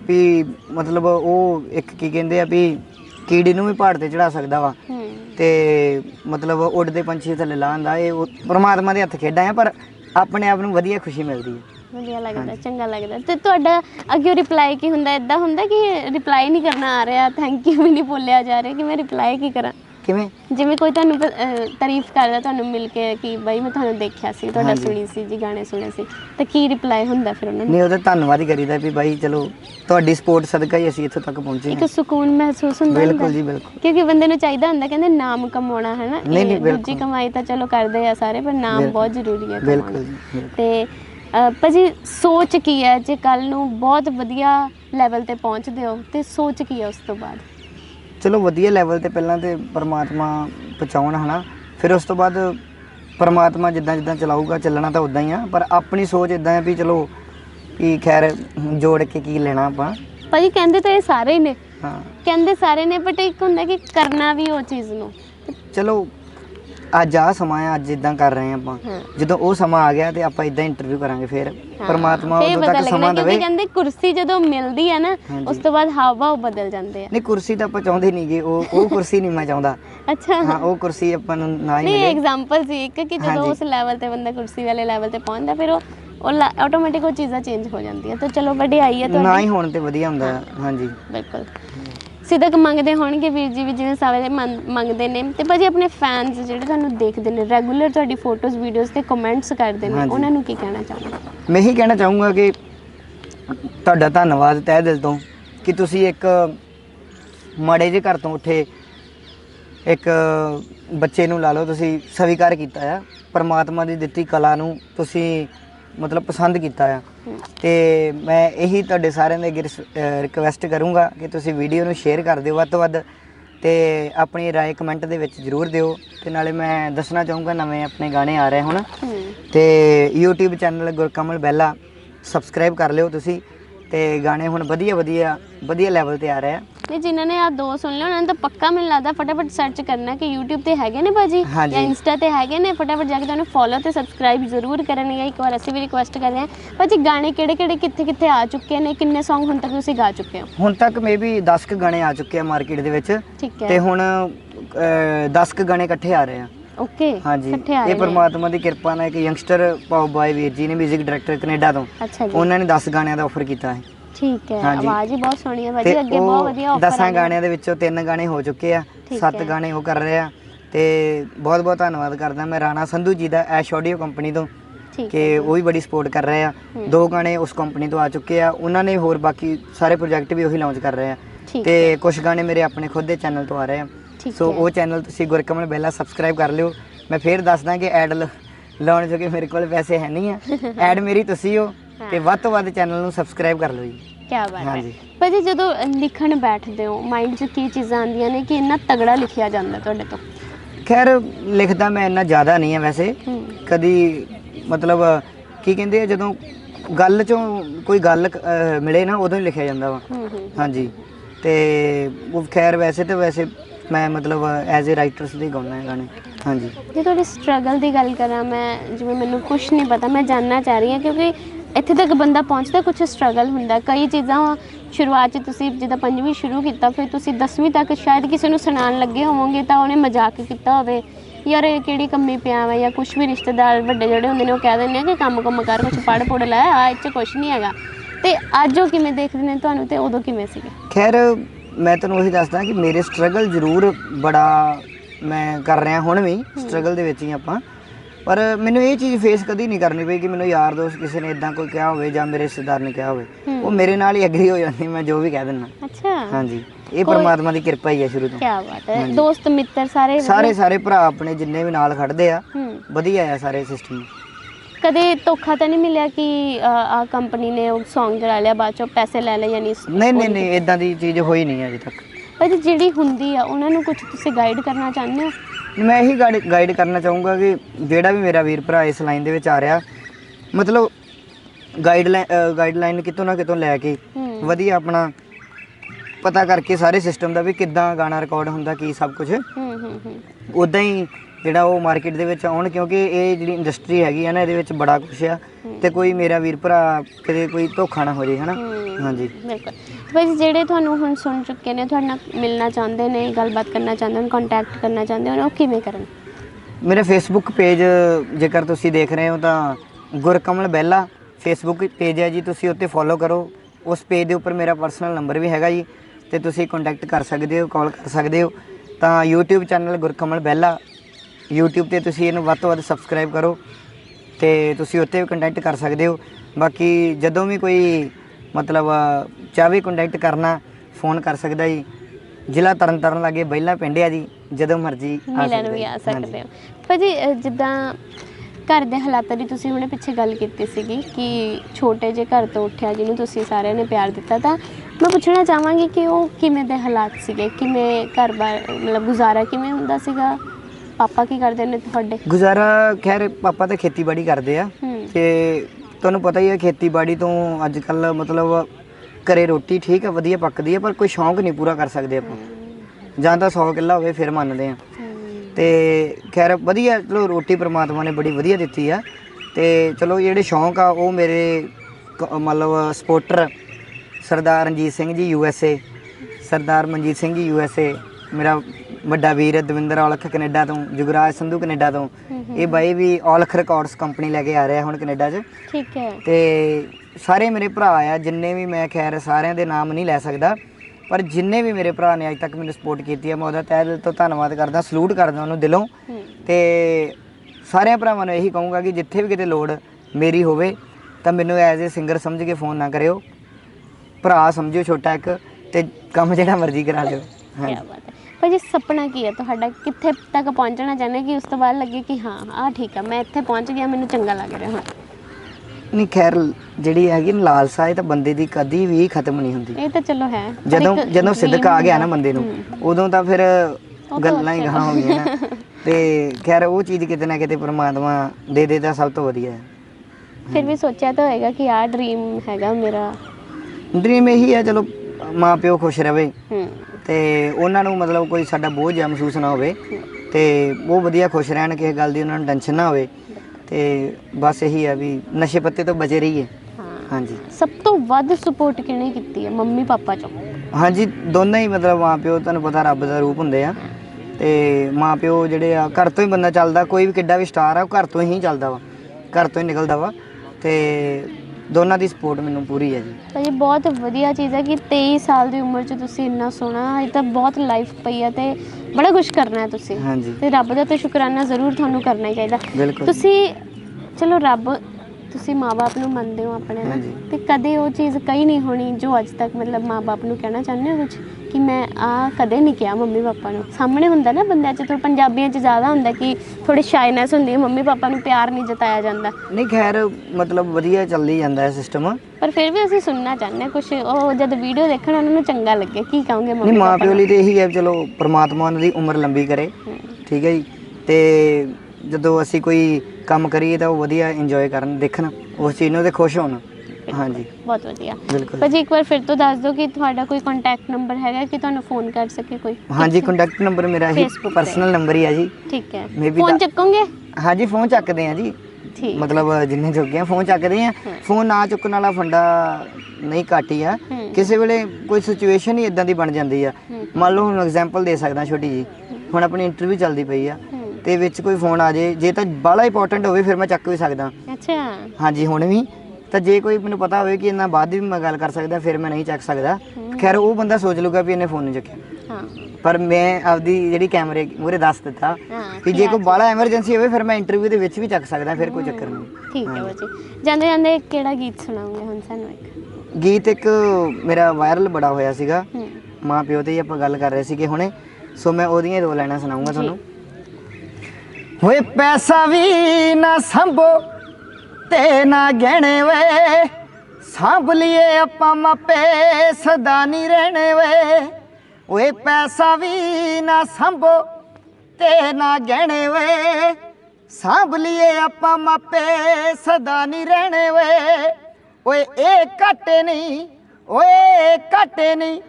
ਵੀ ਮਤਲਬ ਉਹ ਇੱਕ ਕੀ ਕਹਿੰਦੇ ਆ ਵੀ ਕੀੜੀ ਨੂੰ ਵੀ ਪਹਾੜ ਤੇ ਚੜਾ ਸਕਦਾ ਵਾ। ਹੂੰ ਤੇ ਮਤਲਬ ਉੱਡਦੇ ਪੰਛੀ ਥੱਲੇ ਲਾਉਂਦਾ ਇਹ ਉਹ ਪਰਮਾਤਮਾ ਦੇ ਹੱਥ ਖੇਡਾਂ ਆ ਪਰ ਆਪਣੇ ਆਪ ਨੂੰ ਵਧੀਆ ਖੁਸ਼ੀ ਮਿਲਦੀ ਹੈ। ਵਧੀਆ ਲੱਗਦਾ ਚੰਗਾ ਲੱਗਦਾ। ਤੇ ਤੁਹਾਡਾ ਅੱਗੇ ਰਿਪਲਾਈ ਕੀ ਹੁੰਦਾ? ਇਦਾਂ ਹੁੰਦਾ ਕਿ ਰਿਪਲਾਈ ਨਹੀਂ ਕਰਨਾ ਆ ਰਿਹਾ ਥੈਂਕ ਯੂ ਵੀ ਨਹੀਂ ਬੋਲਿਆ ਜਾ ਰਿਹਾ ਕਿ ਮੈਂ ਰਿਪਲਾਈ ਕੀ ਕਰਾਂ? ਕਿਵੇਂ ਜਿਵੇਂ ਕੋਈ ਤੁਹਾਨੂੰ ਪ- ਅਹ ਤਾਰੀਫ ਕਰਦਾ ਤੁਹਾਨੂੰ ਮਿਲ ਕੇ ਕਿ ਬਈ ਮੈਂ ਤੁਹਾਨੂੰ ਦੇਖਿਆ ਸੀ ਤੁਹਾਡਾ ਹਾਂਜੀ। ਸੁਣੀ ਸੀ ਜੀ ਗਾਣੇ ਸੁਣੇ ਸੀ ਤੇ ਕੀ ਰਿਪਲਾਈ ਹੁੰਦਾ ਫਿਰ ਉਹਨਾਂ ਨੂੰ ਨਹੀਂ ਉਹਦਾ ਧੰਨਵਾਦ ਹੀ ਕਰੀਦਾ ਵੀ ਬਾਈ ਚਲੋ ਤੁਹਾਡੀ ਸਪੋਰਟ ਸਦਕਾ ਹੀ ਅਸੀਂ ਇੱਥੋਂ ਤੱਕ ਪਹੁੰਚੇ ਇੱਕ ਹਾਂ ਸਕੂਨ ਮਹਿਸੂਸ ਹੁੰਦਾ ਬਿਲਕੁਲ ਹੁੰਦਾ। ਜੀ ਬਿਲਕੁਲ ਕਿਉਂਕਿ ਬੰਦੇ ਨੂੰ ਚਾਹੀਦਾ ਹੁੰਦਾ ਕਹਿੰਦੇ ਨਾਮ ਕਮਾਉਣਾ ਹੈ ਨਾ ਨਹੀਂ, ਨਹੀਂ, ਇਹ ਦੂਜੀ ਬਿਲਕੁਲ। ਕਮਾਈ ਤਾਂ ਚਲੋ ਕਰਦੇ ਆ ਸਾਰੇ ਪਰ ਨਾਮ ਬਿਲਕੁਲ। ਬਹੁਤ ਜ਼ਰੂਰੀ ਹੈ ਬਿਲਕੁਲ। ਜੀ ਬਿਲਕੁਲ। ਤੇ ਅ, ਭਾਜੀ ਸੋਚ ਕੀ ਹੈ ਜੇ ਕੱਲ ਨੂੰ ਬਹੁਤ ਵਧੀਆ ਲੈਵਲ ਤੇ ਪਹੁੰਚਦੇ ਹੋ ਤੇ ਸੋਚ ਕੀ ਹੈ ਉਸ ਤੋਂ ਬਾਅਦ ਚਲੋ ਵਧੀਆ ਲੈਵਲ ਤੇ ਪਹਿਲਾਂ ਤੇ ਪਰਮਾਤਮਾ ਪਹੁੰਚਾਉਣ ਹਨਾ ਫਿਰ ਉਸ ਤੋਂ ਬਾਅਦ ਪਰਮਾਤਮਾ ਜਿੱਦਾਂ ਜਿੱਦਾਂ ਚਲਾਊਗਾ ਚੱਲਣਾ ਤਾਂ ਉਦਾਂ ਹੀ ਆ ਪਰ ਆਪਣੀ ਸੋਚ ਇਦਾਂ ਹੈ ਵੀ ਚਲੋ ਵੀ ਖੈਰ ਜੋੜ ਕੇ ਕੀ ਲੈਣਾ ਆਪਾਂ। ਭਾਜੀ ਕਹਿੰਦੇ ਤਾਂ ਇਹ ਸਾਰੇ ਹੀ ਨੇ। ਹਾਂ। ਕਹਿੰਦੇ ਸਾਰੇ ਨੇ ਬਟ ਇੱਕ ਹੁੰਦਾ ਕਿ ਕਰਨਾ ਵੀ ਉਹ ਚੀਜ਼ ਨੂੰ। ਚਲੋ ਅੱਜ ਆ ਸਮਾਂ ਆ ਅੱਜ ਇਦਾਂ ਕਰ ਰਹੇ ਆ ਆਪਾਂ। ਜਦੋਂ ਉਹ ਸਮਾਂ ਆ ਗਿਆ ਤੇ ਆਪਾਂ ਇਦਾਂ ਇੰਟਰਵਿਊ ਕਰਾਂਗੇ ਫਿਰ। ਪਰਮਾਤਮਾ ਉਦੋਂ ਤੱਕ ਸਮਾਂ ਕਿਉਂਕਿ ਦੇਵੇ। ਕਹਿੰਦੇ ਕੁਰਸੀ ਜਦੋਂ ਮਿਲਦੀ ਹੈ ਨਾ। ਉਸ ਤੋਂ ਬਾਅਦ ਹਾਵ ਬਦਲ ਜਾਂਦੇ ਆ। ਨਹੀਂ ਕੁਰਸੀ ਤਾਂ ਆਪਾਂ ਚਾਹੁੰਦੇ ਨਹੀਂਗੇ ਉਹ ਉਹ ਕੁਰਸੀ ਨਹੀਂ ਮੈਂ ਚਾਹੁੰਦਾ। ਅੱਛਾ। ਹਾਂ ਉਹ ਕੁਰਸੀ ਆਪਾਂ ਨੂੰ ਨਾ ਹੀ ਨਹੀਂ ਮਿਲੇ। ਐਗਜ਼ਾਮਪਲ ਸੀ ਇੱਕ ਕਿ ਜਦੋਂ। ਉਸ ਲੈਵਲ ਤੇ ਬੰਦਾ ਕੁਰਸੀ ਵਾਲੇ ਲੈਵਲ ਤੇ ਪਹੁੰਚਦਾ ਫਿਰ ਉਹ ਉਹ ਆਟੋਮੈਟਿਕ ਉਹ ਚੀਜ਼ਾਂ ਚੇਂਜ ਹੋ ਜਾਂਦੀਆਂ। ਤਾਂ ਚਲੋ ਵਡਿਆਈ ਹੈ ਨਾ ਤੁਹਾਡੀ। ਹੀ ਹੋਣ ਤੇ ਵਧੀਆ ਹੁੰਦਾ। ਹਾਂਜੀ। ਬਿਲਕੁਲ। ਸਿੱਧਕ ਮੰਗਦੇ ਹੋਣਗੇ ਵੀਰ ਜੀ ਵੀ ਜਿਵੇਂ ਸਾਰੇ ਮੰਗ- ਮੰਗਦੇ ਨੇ। ਤੇ ਭਾਜੀ ਆਪਣੇ ਫੈਨਸ ਜਿਹੜੇ ਤੁਹਾਨੂੰ ਦੇਖਦੇ ਨੇ ਰੈਗੂਲਰ ਤੁਹਾਡੀ ਫੋਟੋਜ਼ ਵੀਡੀਓਜ਼ ਤੇ ਕਮੈਂਟਸ ਕਰਦੇ ਨੇ। ਉਹਨਾਂ ਨੂੰ ਕੀ ਕਹਿਣਾ ਚਾਹੁੰਦੇ ਮੈਂ ਇਹੀ ਕਹਿਣਾ ਚਾਹੂੰਗਾ ਕਿ ਤੁਹਾਡਾ ਧੰਨਵਾਦ ਤਹਿ ਦਿਲ ਤੋਂ ਕਿ ਤੁਸੀਂ ਇੱਕ ਮਾੜੇ ਜਿਹੇ ਘਰ ਤੋਂ ਉੱਠੇ ਇੱਕ ਬੱਚੇ ਨੂੰ ਲਾ ਲਓ ਤੁਸੀਂ ਸਵੀਕਾਰ ਕੀਤਾ ਆ। ਪਰਮਾਤਮਾ ਦੀ ਦਿੱਤੀ ਕਲਾ ਨੂੰ ਤੁਸੀਂ ਮਤਲਬ ਪਸੰਦ ਕੀਤਾ ਆ। ਤੇ ਮੈਂ ਇਹੀ ਤੁਹਾਡੇ ਸਾਰਿਆਂ ਦੇ ਅੱਗੇ ਰਿਕਵੈਸਟ ਕਰੂੰਗਾ ਕਿ ਤੁਸੀਂ ਵੀਡੀਓ ਨੂੰ ਸ਼ੇਅਰ ਕਰ ਦਿਓ ਵੱਧ ਤੋਂ ਵੱਧ ਤੇ ਆਪਣੀ ਰਾਏ ਕਮੈਂਟ ਦੇ ਵਿੱਚ ਜ਼ਰੂਰ ਦਿਓ ਤੇ ਨਾਲੇ ਮੈਂ ਦੱਸਣਾ ਚਾਹੂੰਗਾ ਨਵੇਂ ਆਪਣੇ ਗਾਣੇ ਆ ਰਹੇ ਹੁਣ। ਤੇ YouTube channel Gurkamal Behla subscribe ਕਰ ਲਿਓ ਤੁਸੀਂ ਤੇ ਗਾਣੇ ਹੁਣ ਵਧੀਆ ਵਧੀਆ ਵਧੀਆ ਲੈਵਲ ਤੇ ਆ ਰਹੇ ਆ। ਨਹੀਂ ਜਿਨ੍ਹਾਂ ਨੇ ਆ ਦੋ ਸੁਣ ਲਏ ਉਹਨਾਂ ਨੇ ਤਾਂ ਪੱਕਾ ਮੈਨੂੰ ਲੱਗਦਾ ਫਟਾਫਟ ਸਰਚ ਕਰਨਾ ਕਿ YouTube ਤੇ ਹੈਗੇ ਨੇ ਭਾਜੀ ਹਾਂਜੀ। ਜਾਂ Insta ਤੇ ਹੈਗੇ ਨੇ। ਫਟਾਫਟ ਜਾ ਕੇ ਤੁਹਾਨੂੰ ਫੋਲੋ ਤੇ ਸਬਸਕ੍ਰਾਈਬ ਜ਼ਰੂਰ ਕਰਨਗੇ। ਇੱਕ ਵਾਰ ਅਸੀਂ ਵੀ ਰਿਕੁਐਸਟ ਕਰ ਰਹੇ ਹਾਂ। ਭਾਜੀ ਗਾਣੇ ਕਿਹੜੇ ਕਿਹੜੇ ਕਿੱਥੇ ਕਿੱਥੇ ਆ ਚੁੱਕੇ ਨੇ? ਕਿੰਨੇ Song ਹੁਣ ਤੱਕ ਤੁਸੀਂ ਗਾ ਚੁੱਕੇ ਹੋ? ਹੁਣ ਤੱਕ ਮੇਬੀ 10 ਕ ਗਾਣੇ ਆ ਚੁੱਕੇ ਆ ਮਾਰਕੀਟ ਦੇ ਵਿੱਚ। ਠੀਕ ਹੈ। ਤੇ ਹੁਣ 10 ਕ ਗਾਣੇ ਇਕੱਠੇ ਆ ਰਹੇ ਆ। ਓਕੇ ਹਾਂਜੀ। ਇਕੱਠੇ ਆ ਰਹੇ ਇਹ ਨੇ। ਪਰਮਾਤਮਾ ਦੀ ਕਿਰਪਾ ਨਾਲ ਇੱਕ ਯੰਗਸਟਰ ਪਾਉ ਬਾਈ ਵੀਰ ਜੀ ਨੇ 뮤직 ਡਾਇਰੈਕਟਰ ਕੈਨੇਡਾ ਤੋਂ। ਅੱਛਾ ਜੀ। ਉਹਨਾਂ ਨੇ 10 ਗਾਣਿਆਂ ਦਾ ਆਫਰ ਕੀਤਾ ਹੈ। ਠੀਕ ਹੈ ਹਾਂਜੀ। ਆਵਾਜ਼ ਹੀ ਬਹੁਤ ਸੋਹਣੀ ਹੈ ਭਾਜੀ ਅੱਗੇ ਬਹੁਤ ਵਧੀਆ ਆਫਰ 10 ਗਾਣਿਆਂ ਦੇ ਵਿੱਚੋਂ ਤਿੰਨ ਗਾਣੇ ਹੋ ਚੁੱਕੇ ਆ ਠੀਕ ਸੱਤ ਹੈ। ਗਾਣੇ ਉਹ ਕਰ ਰਹੇ ਆ ਤੇ ਬਹੁਤ ਬਹੁਤ ਧੰਨਵਾਦ ਕਰਦਾ ਮੈਂ ਰਾਣਾ ਸੰਧੂ ਜੀ ਦਾ ਐਸ਼ ਆਡੀਓ ਕੰਪਨੀ ਤੋਂ ਠੀਕ ਕਿ ਉਹ ਵੀ ਬੜੀ ਸਪੋਰਟ ਕਰ ਰਹੇ ਆ। ਹੂੰ। ਦੋ ਗਾਣੇ ਉਸ ਕੰਪਨੀ ਤੋਂ ਆ ਚੁੱਕੇ ਆ ਉਹਨਾਂ ਨੇ ਹੋਰ ਬਾਕੀ ਸਾਰੇ ਪ੍ਰੋਜੈਕਟ ਵੀ ਉਹੀ ਲਾਂਚ ਕਰ ਰਹੇ ਆ। ਠੀਕ ਤੇ ਕੁਝ ਗਾਣੇ ਮੇਰੇ ਆਪਣੇ ਖੁਦ ਦੇ ਚੈਨਲ ਤੋਂ ਆ ਰਹੇ ਆ। ਠੀਕ ਸੋ ਹੈ। ਉਹ ਚੈਨਲ ਤੁਸੀਂ ਗੁਰਕਮਲ ਬੈਲਾ ਸਬਸਕ੍ਰਾਈਬ ਕਰ ਲਿਓ। ਮੈਂ ਫੇਰ ਦੱਸਦਾ ਕਿ ਐਡ ਲਾਉਣ ਜੋਗੇ ਮੇਰੇ ਕੋਲ ਪੈਸੇ ਹੈ ਨਹੀਂ ਆ। <laughs> ਐਡ ਮੇਰੀ ਤੁਸੀਂ ਹੋ। ਤੇ ਵੱਧ ਤੋਂ ਵੱਧ ਚੈਨਲ ਨੂੰ ਸਬਸਕ੍ਰਾਈਬ ਕਰ ਲਓ ਜੀ। ਕੀ ਬਾਤ ਹੈ। ਹਾਂਜੀ। ਭਾਜੀ ਜਦੋਂ ਲਿਖਣ ਬੈਠਦੇ ਹੋ ਮਾਈਂਡ 'ਚ ਕੀ ਚੀਜ਼ਾਂ ਆਉਂਦੀਆਂ ਨੇ ਕਿ ਇੰਨਾ ਤਗੜਾ ਲਿਖਿਆ ਜਾਂਦਾ ਤੁਹਾਡੇ ਤੋਂ? ਖੈਰ ਲਿਖਦਾ ਮੈਂ ਇੰਨਾ ਜ਼ਿਆਦਾ ਨਹੀਂ ਆ ਵੈਸੇ। ਹੂੰ। ਕਦੀ ਮਤਲਬ ਕੀ ਕਹਿੰਦੇ ਆ ਜਦੋਂ ਗੱਲ ਚੋਂ ਕੋਈ ਗੱਲ ਅਹ, ਮਿਲੇ ਨਾ ਉਦੋਂ ਹੀ ਲਿਖਿਆ ਜਾਂਦਾ ਵਾ। ਹੂੰ ਹੂੰ। ਹਾਂਜੀ। ਤੇ ਉਹ ਖੈਰ ਵੈਸੇ ਤੇ ਵੈਸੇ ਮੈਂ ਮਤਲਬ ਐਜ਼ ਅ ਰਾਈਟਰਸ ਦੇ ਗਾਉਣਾ ਹੈ ਗਾਣੇ। ਹਾਂਜੀ। ਜੇ ਤੁਹਾਡੀ ਸਟਰਗਲ ਦੀ ਗੱਲ ਕਰਾਂ ਮੈਂ ਜਿਵੇਂ ਮੈਨੂੰ ਕੁਝ ਨਹੀਂ ਪਤਾ ਮੈਂ ਜਾਨਣਾ ਚਾਹ ਰਹੀ ਹਾਂ ਕਿਉਂਕਿ ਇੱਥੇ ਤੱਕ ਬੰਦਾ ਪਹੁੰਚਦਾ ਕੁਝ ਸਟਰਗਲ ਹੁੰਦਾ। ਕਈ ਚੀਜ਼ਾਂ ਸ਼ੁਰੂਆਤ 'ਚ ਤੁਸੀਂ ਜਿੱਦਾਂ ਪੰਜਵੀਂ ਸ਼ੁਰੂ ਕੀਤਾ ਫਿਰ ਤੁਸੀਂ 10ਵੀਂ ਤੱਕ ਸ਼ਾਇਦ ਕਿਸੇ ਨੂੰ ਸੁਣਾਉਣ ਲੱਗੇ ਹੋਵੋਗੇ ਤਾਂ ਉਹਨੇ ਮਜ਼ਾਕ ਕੀਤਾ ਹੋਵੇ। ਯਾਰ ਇਹ ਕਿਹੜੀ ਕੰਮੀ ਪਿਆ ਵਾ ਜਾਂ ਕੁਝ ਵੀ ਰਿਸ਼ਤੇਦਾਰ ਵੱਡੇ ਜਿਹੜੇ ਹੁੰਦੇ ਨੇ ਉਹ ਕਹਿ ਦਿੰਦੇ ਆ ਕਿ ਕੰਮ ਕੰਮ ਕਰ ਕੁਝ ਪੜ ਪੜ ਲੈ ਆ ਇਹ 'ਚ ਕੁਝ ਨਹੀਂ ਹੈਗਾ। ਤੇ ਅੱਜ ਉਹ ਕਿਵੇਂ ਦੇਖਦੇ ਨੇ ਤੁਹਾਨੂੰ ਤੇ ਉਦੋਂ ਕਿਵੇਂ ਸੀਗੇ? ਖੈਰ ਮੈਂ ਤੁਹਾਨੂੰ ਉਹੀ ਦੱਸਦਾ ਕਿ ਮੇਰੇ ਸਟਰਗਲ ਜ਼ਰੂਰ ਬੜਾ ਮੈਂ ਕਰ ਰਿਹਾ ਹੁਣ ਵੀ ਸਟਰਗਲ ਦੇ ਵਿੱਚ ਹੀ ਆਪਾਂ। ਪਰ ਮੈਨੂੰ ਇਹ ਚੀਜ਼ ਫੇਸ ਕਦੀ ਨਹੀਂ ਕਰਨੀ ਪਈ ਕਿ ਮੈਨੂੰ ਯਾਰ ਦੋਸਤ ਕਿਸੇ ਨੇ ਇਦਾਂ ਕੋਈ ਕਿਹਾ ਹੋਵੇ ਜਾਂ ਮੇਰੇ ਰਿਸ਼ਤੇਦਾਰ ਨੇ ਕਿਹਾ ਹੋਵੇ। ਉਹ ਮੇਰੇ ਨਾਲ ਹੀ ਐਗਰੀ ਹੋ ਜਾਂਦੇ ਮੈਂ ਜੋ ਵੀ ਕਹਿ ਦਿੰਦਾ। ਅੱਛਾ। ਹਾਂਜੀ। ਇਹ ਪਰਮਾਤਮਾ ਦੀ ਕਿਰਪਾ ਹੀ ਹੈ ਸ਼ੁਰੂ ਤੋਂ। ਕੀ ਬਾਤ ਹੈ। ਦੋਸਤ ਮਿੱਤਰ ਸਾਰੇ ਸਾਰੇ ਸਾਰੇ ਭਰਾ ਆਪਣੇ ਜਿੰਨੇ ਵੀ ਨਾਲ ਖੜਦੇ ਆ ਵਧੀਆ ਆ ਸਾਰੇ ਸਿਸਟਮ ਕਦੇ ਧੋਖਾ ਤਾਂ ਨਹੀਂ ਮਿਲਿਆ ਕਿ ਆ ਕੰਪਨੀ ਨੇ ਉਹ Song ਚਲਾ ਲਿਆ ਬਾਅਦ ਚੋਂ ਪੈਸੇ ਲੈ ਲਏ ਯਾਨੀ ਨਹੀਂ ਨਹੀਂ ਨਹੀਂ ਇਦਾਂ ਦੀ ਚੀਜ਼ ਹੋਈ ਨਹੀਂ ਅਜੇ ਤੱਕ। ਪਰ ਜਿਹੜੀ ਹੁੰਦੀ ਆ ਉਹਨਾਂ ਨੂੰ ਕੁਝ ਤੁਸੀਂ ਗਾਈਡ ਕਰਨਾ ਚਾਹੁੰਦੇ ਹੋ? ਮੈਂ ਇਹੀ ਗਾਈਡ ਕਰਨਾ ਚਾਹੂੰਗਾ ਕਿ ਜਿਹੜਾ ਵੀ ਮੇਰਾ ਵੀਰ ਭਰਾ ਇਸ ਲਾਈਨ ਦੇ ਵਿੱਚ ਆ ਰਿਹਾ ਮਤਲਬ ਗਾਈਡਲਾਈਨ ਗਾਈਡਲਾਈਨ ਕਿਤੋਂ ਨਾ ਕਿਤੋਂ ਲੈ ਕੇ ਵਧੀਆ ਆਪਣਾ ਪਤਾ ਕਰਕੇ ਸਾਰੇ ਸਿਸਟਮ ਦਾ ਵੀ ਕਿੱਦਾਂ ਗਾਣਾ ਰਿਕਾਰਡ ਹੁੰਦਾ ਕੀ ਸਭ ਕੁਝ ਹੂੰ ਹੂੰ ਹੂੰ। ਉਦਾਂ ਹੀ ਜਿਹੜਾ ਉਹ ਮਾਰਕੀਟ ਦੇ ਵਿੱਚ ਆਉਣ ਕਿਉਂਕਿ ਇਹ ਜਿਹੜੀ ਇੰਡਸਟਰੀ ਹੈਗੀ ਆ ਨਾ ਇਹਦੇ ਵਿੱਚ ਬੜਾ ਕੁਝ ਆ ਤੇ ਕੋਈ ਮੇਰਾ ਵੀਰ ਭਰਾ ਕਿਤੇ ਕੋਈ ਧੋਖਾ ਨਾ ਹੋ ਜੇ ਹਨਾ? ਹੂੰ। ਹਾਂਜੀ। ਬਿਲਕੁਲ। ਭਾਈ ਜਿਹੜੇ ਤੁਹਾਨੂੰ ਹੁਣ ਸੁਣ ਚੁੱਕੇ ਨੇ ਤੁਹਾਡੇ ਨਾਲ ਮਿਲਣਾ ਚਾਹੁੰਦੇ ਨੇ ਗੱਲਬਾਤ ਕਰਨਾ ਚਾਹੁੰਦੇ ਨੇ ਕੰਟੈਕਟ ਕਰਨਾ ਚਾਹੁੰਦੇ ਹੋ ਉਹ ਕਿਵੇਂ ਕਰਨ? ਮੇਰਾ ਫੇਸਬੁੱਕ ਪੇਜ ਜੇਕਰ ਤੁਸੀਂ ਦੇਖ ਰਹੇ ਹੋ ਤਾਂ ਗੁਰਕਮਲ ਬਹਿਲਾ ਫੇਸਬੁੱਕ ਪੇਜ ਹੈ ਜੀ ਤੁਸੀਂ ਉੱਤੇ ਫੋਲੋ ਕਰੋ। ਉਸ ਪੇਜ ਦੇ ਉੱਪਰ ਮੇਰਾ ਪਰਸਨਲ ਨੰਬਰ ਵੀ ਹੈਗਾ ਜੀ ਤੇ ਤੁਸੀਂ ਕੰਟੈਕਟ ਕਰ ਸਕਦੇ ਹੋ ਕਾਲ ਕਰ ਸਕਦੇ ਹੋ। ਤਾਂ YouTube channel Gurkamal Behla YouTube ਤੇ ਤੁਸੀਂ ਇਹਨੂੰ ਵੱਧ ਤੋਂ ਵੱਧ ਸਬਸਕ੍ਰਾਈਬ ਕਰੋ ਤੇ ਤੁਸੀਂ ਉੱਤੇ ਵੀ ਕੰਟੈਕਟ ਕਰ ਸਕਦੇ ਹੋ। ਬਾਕੀ ਜਦੋਂ ਵੀ ਕੋਈ ਮਤਲਬ ਚਾਹੇ ਕੰਟੈਕਟ ਕਰਨਾ ਫੋਨ ਕਰ ਸਕਦਾ ਜੀ। ਜ਼ਿਲ੍ਹਾ ਤਰਨਤਾਰਨ ਲਾਗੇ ਬਹਿਲਾ ਪਿੰਡ ਆ ਜੀ ਜਦੋਂ ਮਰਜ਼ੀ ਆ ਮਿਲਣ ਸਕਦੇ ਵੀ ਆ ਹਾਂਜੀ। ਸਕਦੇ ਹੋ। ਭਾਜੀ ਜਿੱਦਾਂ ਘਰ ਦੇ ਹਾਲਾਤਾਂ ਦੀ ਤੁਸੀਂ ਹੁਣੇ ਪਿੱਛੇ ਗੱਲ ਕੀਤੀ ਸੀਗੀ ਕਿ ਛੋਟੇ ਜਿਹੇ ਘਰ ਤੋਂ ਉੱਠਿਆ ਜਿਹਨੂੰ ਤੁਸੀਂ ਸਾਰਿਆਂ ਨੇ ਪਿਆਰ ਦਿੱਤਾ ਤਾਂ ਮੈਂ ਪੁੱਛਣਾ ਚਾਹਾਂਗੀ ਕਿ ਉਹ ਕਿਵੇਂ ਦੇ ਹਾਲਾਤ ਸੀਗੇ? ਕਿਵੇਂ ਘਰ ਬਾਰ ਮਤਲਬ ਗੁਜ਼ਾਰਾ ਕਿਵੇਂ ਹੁੰਦਾ ਸੀਗਾ? ਪਾਪਾ ਕੀ ਕਰਦੇ ਨੇ ਤੁਹਾਡੇ? ਗੁਜ਼ਾਰਾ ਖੈਰ ਪਾਪਾ ਤਾਂ ਖੇਤੀਬਾੜੀ ਕਰਦੇ ਆ। ਹੂੰ। ਤੇ ਤੁਹਾਨੂੰ ਪਤਾ ਹੀ ਹੈ ਖੇਤੀਬਾੜੀ ਤੋਂ ਅੱਜ ਕੱਲ ਮਤਲਬ ਘਰੇ ਰੋਟੀ ਠੀਕ ਹੈ ਵਧੀਆ ਪੱਕਦੀ ਹੈ ਪਰ ਕੋਈ ਸ਼ੌਂਕ ਨਹੀਂ ਪੂਰਾ ਕਰ ਸਕਦੇ ਆਪਾਂ। ਜਾਂ ਤਾਂ 100 ਕਿੱਲਾ ਹੋਵੇ ਫਿਰ ਮੰਨਦੇ ਆ। ਤੇ ਖੈਰ ਵਧੀਆ ਚਲੋ ਰੋਟੀ ਪ੍ਰਮਾਤਮਾ ਨੇ ਬੜੀ ਵਧੀਆ ਦਿੱਤੀ ਆ। ਤੇ ਚਲੋ ਜਿਹੜੇ ਸ਼ੌਂਕ ਆ ਉਹ ਮੇਰੇ ਮਤਲਬ supporter Sardar Ranjit Singh ji U S A. Sardar Manjit Singh ji U S ਏ। ਮੇਰਾ ਵੱਡਾ ਵੀਰ ਦਵਿੰਦਰ ਔਲਖ ਕੈਨੇਡਾ ਤੋਂ ਜੁਗਰਾਜ ਸੰਧੂ ਕੈਨੇਡਾ ਤੋਂ। ਇਹ ਬਾਈ ਵੀ ਔਲਖ ਰਿਕਾਰਡਸ ਕੰਪਨੀ ਲੈ ਕੇ ਆ ਰਿਹਾ ਹੁਣ ਕੈਨੇਡਾ 'ਚ। ਠੀਕ ਹੈ। ਤੇ ਸਾਰੇ ਮੇਰੇ ਭਰਾ ਆ ਜਿੰਨੇ ਵੀ ਮੈਂ ਖੈਰ ਸਾਰਿਆਂ ਦੇ ਨਾਮ ਨਹੀਂ ਲੈ ਸਕਦਾ ਪਰ ਜਿੰਨੇ ਵੀ ਮੇਰੇ ਭਰਾ ਨੇ ਅੱਜ ਤੱਕ ਮੈਨੂੰ ਸਪੋਰਟ ਕੀਤੀ ਹੈ ਮੈਂ ਉਹਦਾ ਤਹਿ ਦਿਲ ਤੋਂ ਧੰਨਵਾਦ ਕਰਦਾ ਸਲੂਟ ਕਰਦਾ ਉਹਨੂੰ ਦਿਲੋਂ। ਤੇ ਸਾਰਿਆਂ ਭਰਾਵਾਂ ਨੂੰ ਇਹੀ ਕਹੂੰਗਾ ਕਿ ਜਿੱਥੇ ਵੀ ਕਿਤੇ ਲੋੜ ਮੇਰੀ ਹੋਵੇ ਤਾਂ ਮੈਨੂੰ ਐਜ਼ ਅ ਸਿੰਗਰ ਸਮਝ ਕੇ ਫੋਨ ਨਾ ਕਰਿਓ। ਭਰਾ ਸਮਝਿਓ ਛੋਟਾ ਇੱਕ ਤੇ ਕੰਮ ਜਿਹੜਾ ਮਰਜ਼ੀ ਕਰਾ ਲਿਓ। ਕੀ ਬਾਤ ਭਾਜੀ ਸੁਪਨਾ ਕੀ ਹੈ ਤੁਹਾਡਾ? ਕਿੱਥੇ ਤੱਕ ਪਹੁੰਚਣਾ ਚਾਹੁੰਦੇ ਕਿ ਉਸ ਤੋਂ ਬਾਅਦ ਲੱਗੇ ਕਿ ਹਾਂ ਆਹ ਠੀਕ ਆ ਮੈਂ ਇੱਥੇ ਪਹੁੰਚ ਗਿਆ ਮੈਨੂੰ ਚੰਗਾ ਲੱਗ ਰਿਹਾ ਹੁਣ। ਨਹੀਂ ਖੈਰ ਜਿਹੜੀ ਹੈਗੀ ਨਾ ਲਾਲਸਾ ਇਹ ਤਾਂ ਬੰਦੇ ਦੀ ਕਦੀ ਵੀ ਖਤਮ ਨਹੀਂ ਹੁੰਦੀ। ਇਹ ਤਾਂ ਚਲੋ ਹੈ ਪਰ ਜਦੋਂ ਇੱਕ ਜਦੋਂ ਸਿੱਧਕ ਆ ਗਿਆ ਨਾ ਬੰਦੇ ਨੂੰ। ਉਦੋਂ ਤਾਂ ਫਿਰ ਗੱਲਾਂ ਹੀ। ਗਾਹਾਂ ਹੋ ਗਈਆਂ ਨਾ। <laughs> ਤੇ ਖੈਰ ਉਹ ਚੀਜ਼ ਕਿਤੇ ਨਾ ਕਿਤੇ ਪ੍ਰਮਾਤਮਾ ਦੇ ਦੇ ਤਾਂ ਸਭ ਤੋਂ ਵਧੀਆ ਹੈ। ਫਿਰ ਵੀ ਸੋਚਿਆ ਤਾਂ ਹੋਏਗਾ ਕਿ ਆਹ ਡ੍ਰੀਮ ਹੈਗਾ ਮੇਰਾ। ਡ੍ਰੀਮ ਇਹੀ ਹੈ ਚਲੋ ਮਾਂ ਪਿਓ ਖੁਸ਼ ਰਵੇ। ਹੂੰ। ਤੇ ਉਹਨਾਂ ਨੂੰ ਮਤਲਬ ਕੋਈ ਸਾਡਾ ਬੋਝ ਜਿਹਾ ਮਹਿਸੂਸ ਨਾ ਹੋਵੇ ਤੇ ਉਹ ਵਧੀਆ ਖੁਸ਼ ਰਹਿਣ ਕਿਸੇ ਗੱਲ ਦੀ ਉਹਨਾਂ ਨੂੰ ਟੈਨਸ਼ਨ ਨਾ ਹੋਵੇ ਤੇ ਬਸ ਇਹੀ ਹੈ ਵੀ ਨਸ਼ੇ ਪੱਤੇ ਤੋਂ ਬਚੇ ਰਹੀਏ। ਹਾਂਜੀ। ਸਭ ਤੋਂ ਵੱਧ ਸਪੋਰਟ ਕਿਹਨੇ ਕੀਤੀ ਹੈ? ਮੰਮੀ ਪਾਪਾ ਚੋਂ? ਹਾਂਜੀ ਦੋਨੇ ਹੀ ਮਤਲਬ ਮਾਂ ਪਿਓ ਤੁਹਾਨੂੰ ਪਤਾ ਰੱਬ ਦਾ ਰੂਪ ਹੁੰਦੇ ਆ। ਤੇ ਮਾਂ ਪਿਓ ਜਿਹੜੇ ਆ ਘਰ ਤੋਂ ਹੀ ਬੰਦਾ ਚੱਲਦਾ ਕੋਈ ਵੀ ਕਿੱਡਾ ਵੀ ਸਟਾਰ ਆ ਉਹ ਘਰ ਤੋਂ ਹੀ ਚੱਲਦਾ ਵਾ ਘਰ ਤੋਂ ਹੀ ਨਿਕਲਦਾ ਵਾ। ਤੇ ਦੋਨਾਂ ਦੀ ਸਪੋਰਟ ਮੈਨੂੰ ਪੂਰੀ ਹੈ ਜੀ। ਭਾਜੀ ਬਹੁਤ ਵਧੀਆ ਚੀਜ਼ ਹੈ ਕਿ 23 ਸਾਲ ਦੀ ਉਮਰ 'ਚ ਤੁਸੀਂ ਇੰਨਾ ਸੋਹਣਾ ਇਹ ਤਾਂ ਬਹੁਤ ਲਾਈਫ ਪਈ ਹੈ ਤੇ ਬੜਾ ਕੁਝ ਕਰਨਾ ਹੈ ਤੁਸੀਂ। ਹਾਂਜੀ। ਤੇ ਰੱਬ ਦਾ ਤਾਂ ਸ਼ੁਕਰਾਨਾ ਜ਼ਰੂਰ ਤੁਹਾਨੂੰ ਕਰਨਾ ਹੀ ਚਾਹੀਦਾ। ਬਿਲਕੁਲ ਤੁਸੀਂ ਚਲੋ ਰੱਬ ਤੁਸੀਂ ਮਾਪੇ ਨੂੰ ਮੰਨਦੇ ਹੋ ਆਪਣੇ ਨਾਲ? ਹਾਂਜੀ। ਤੇ ਕਦੇ ਉਹ ਚੀਜ਼ ਕਹੀ ਨਹੀਂ ਹੋਣੀ ਜੋ ਅੱਜ ਤੱਕ ਮਤਲਬ ਮਾਪੇ ਨੂੰ ਕਹਿਣਾ ਚਾਹੁੰਦੇ ਹੋ ਕੁਝ ਕਿ ਮੈਂ ਆ ਕਦੇ ਨਹੀਂ ਕਿਹਾ ਮੰਮੀ ਪਾਪਾ ਨੂੰ। ਸਾਹਮਣੇ ਹੁੰਦਾ ਨਾ ਬੰਦਿਆਂ 'ਚ ਥੋੜਾ ਪੰਜਾਬੀਆਂ 'ਚ ਜ਼ਿਆਦਾ ਹੁੰਦਾ ਕਿ ਥੋੜੀ ਸ਼ਾਈਨੈਸ ਹੁੰਦੀ ਹੈ ਮੰਮੀ ਪਾਪਾ ਨੂੰ ਪਿਆਰ ਨਹੀਂ ਜਤਾਇਆ ਜਾਂਦਾ। ਨਹੀਂ ਖੈਰ ਮਤਲਬ ਵਧੀਆ ਚੱਲੀ ਜਾਂਦਾ ਹੈ ਸਿਸਟਮ ਪਰ ਫਿਰ ਵੀ ਅਸੀਂ ਸੁਣਨਾ ਚਾਹੁੰਦੇ ਹਾਂ ਕੁਝ ਉਹ ਜਦ ਵੀਡੀਓ ਦੇਖਣ ਉਹਨਾਂ ਨੂੰ ਚੰਗਾ ਲੱਗੇ। ਕੀ ਕਹੋਗੇ ਮੰਮੀ ਨਹੀਂ ਮਾਂ ਪਾਪਾ ਪਿਓ ਨੂੰ? ਲਈ ਤੇ ਇਹੀ ਹੈ ਵੀ ਚਲੋ ਪ੍ਰਮਾਤਮਾ ਉਹਨਾਂ ਦੀ ਉਮਰ ਲੰਬੀ ਕਰੇ। ਠੀਕ ਹੈ ਜੀ। ਤੇ ਜਦੋਂ ਅਸੀਂ ਕੋਈ ਕੰਮ ਕਰੀਏ ਤਾਂ ਉਹ ਵਧੀਆ ਇੰਜੋਏ ਕਰਨ ਦੇਖਣ ਉਸ ਚੀਜ਼ ਨੂੰ ਤੇ ਖੁਸ਼ ਹੋਣ। ਹਾਂਜੀ। ਬਹੁਤ ਵਧੀਆ। ਬਿਲਕੁਲ। ਭਾਜੀ ਇੱਕ ਵਾਰ ਫਿਰ ਤੋਂ ਦੱਸ ਦਿਓ ਕਿ ਤੁਹਾਡਾ ਕੋਈ ਕੰਟੈਕਟ ਨੰਬਰ ਹੈਗਾ ਕਿ ਤੁਹਾਨੂੰ ਫੋਨ ਕਰ ਸਕੇ ਕੋਈ? ਹਾਂਜੀ ਕੰਟੈਕਟ ਨੰਬਰ ਮੇਰਾ ਹੀ Facebook ਤੇ। ਪਰਸਨਲ ਨੰਬਰ ਹੀ ਆ ਜੀ। ਠੀਕ ਹੈ। Maybe ਫੋਨ ਚੱਕੋਗੇ? ਹਾਂਜੀ ਫੋਨ ਚੱਕਦੇ ਆ ਜੀ। ਠੀਕ। ਮਤਲਬ ਜਿੰਨੇ ਚੁੱਕੇ ਆ ਫੋਨ ਚੱਕਦੇ ਆ। ਫੋਨ ਨਾ ਚੁੱਕਣ ਵਾਲਾ ਫੰਡਾ ਨਹੀਂ ਘੱਟ ਆ। ਕਿਸੇ ਵੇਲੇ ਕੋਈ ਸਿਚੁਏਸ਼ਨ ਹੀ ਇਦਾਂ ਦੀ ਬਣ ਜਾਂਦੀ ਆ। ਮੰਨ ਲਓ ਹੁਣ ਐਗਜ਼ਾਮਪਲ ਦੇ ਸਕਦਾ ਛੋਟੀ ਜੀ ਹੁਣ ਆਪਣੀ ਇੰਟਰਵਿਊ ਚੱਲਦੀ ਪਈ ਆ। ਤੇ ਵਿੱਚ ਕੋਈ ਫੋਨ ਆ ਜੇ ਜੇ ਤਾਂ ਬਾਹਲਾ ਇੰਪੋਰਟੈਂਟ ਹੋਵੇ ਫਿਰ ਮੈਂ ਚੱਕ ਵੀ ਸਕਦਾ। ਅੱਛਾ। ਹਾਂਜੀ ਹੁਣ ਵੀ। ਤਾਂ ਜੇ ਕੋਈ ਮੈਨੂੰ ਪਤਾ ਹੋਵੇ ਕਿ ਇਹਨਾਂ ਬਾਅਦ ਵੀ ਮੈਂ ਗੱਲ ਕਰ ਸਕਦਾ ਫਿਰ ਮੈਂ ਨਹੀਂ ਚੱਕ ਸਕਦਾ। ਖੈਰ ਉਹ ਬੰਦਾ ਸੋਚ ਲੂਗਾ ਵੀ ਇਹਨੇ ਫੋਨ ਨਹੀਂ ਚੱਕਿਆ। ਹਾਂ। ਪਰ ਮੈਂ ਆਪਦੀ ਜਿਹੜੀ ਕੈਮਰੇ ਮੂਰੇ ਦੱਸ ਦਿੱਤਾ ਕਿ ਜੇ ਕੋਈ ਬਾਹਲਾ ਐਮਰਜੈਂਸੀ ਹੋਵੇ ਫਿਰ ਮੈਂ ਇੰਟਰਵਿਊ ਦੇ ਵਿੱਚ ਵੀ ਚੱਕ ਸਕਦਾ ਫਿਰ ਕੋਈ ਚੱਕਰ ਨਹੀਂ। ਠੀਕ ਹੈ। ਭਾਜੀ ਜਾਂਦੇ ਜਾਂਦੇ ਕਿਹੜਾ ਗੀਤ ਸੁਣਾਓਗੇ ਹੁਣ ਸਾਨੂੰ ਇੱਕ? ਗੀਤ ਇੱਕ ਮੇਰਾ ਵਾਇਰਲ ਬੜਾ ਹੋਇਆ ਸੀਗਾ। ਮਾਂ ਪਿਓ ਤੇ ਹੀ ਆਪਾਂ ਗੱਲ ਕਰ ਰਹੇ ਸੀਗੇ ਹੁਣੇ। ਸੋ ਮੈਂ ਉਹਦੀਆਂ ਦੋ ਲਾਈਨਾਂ ਸੁਣਾਉਂਗਾ। ਤੁਹਾਨੂੰ। ਹੋਏ ਪੈਸਾ ਵੀ ਨਾ ਸੰਭੋ ਤੇ ਨਾ ਗਹਿਣੇ ਵੇ ਸਾਂਭ ਲਈਏ ਆਪਾਂ ਮਾਪੇ, ਸਦਾ ਨਹੀਂ ਰਹਿਣੇ ਵੇ ਓਏ ਪੈਸਾ ਵੀ ਨਾ ਸੰਭੋ ਤੇ ਨਾ ਗਹਿਣੇ ਵੇ ਸਾਂਭ ਲਈਏ ਆਪਾਂ ਮਾਪੇ, ਸਦਾ ਨਹੀਂ ਰਹਿਣੇ ਵੇ ਓਏ ਇਹ ਘਾਟੇ ਨਹੀਂ, ਓਏ ਘਾਟੇ ਨਹੀਂ।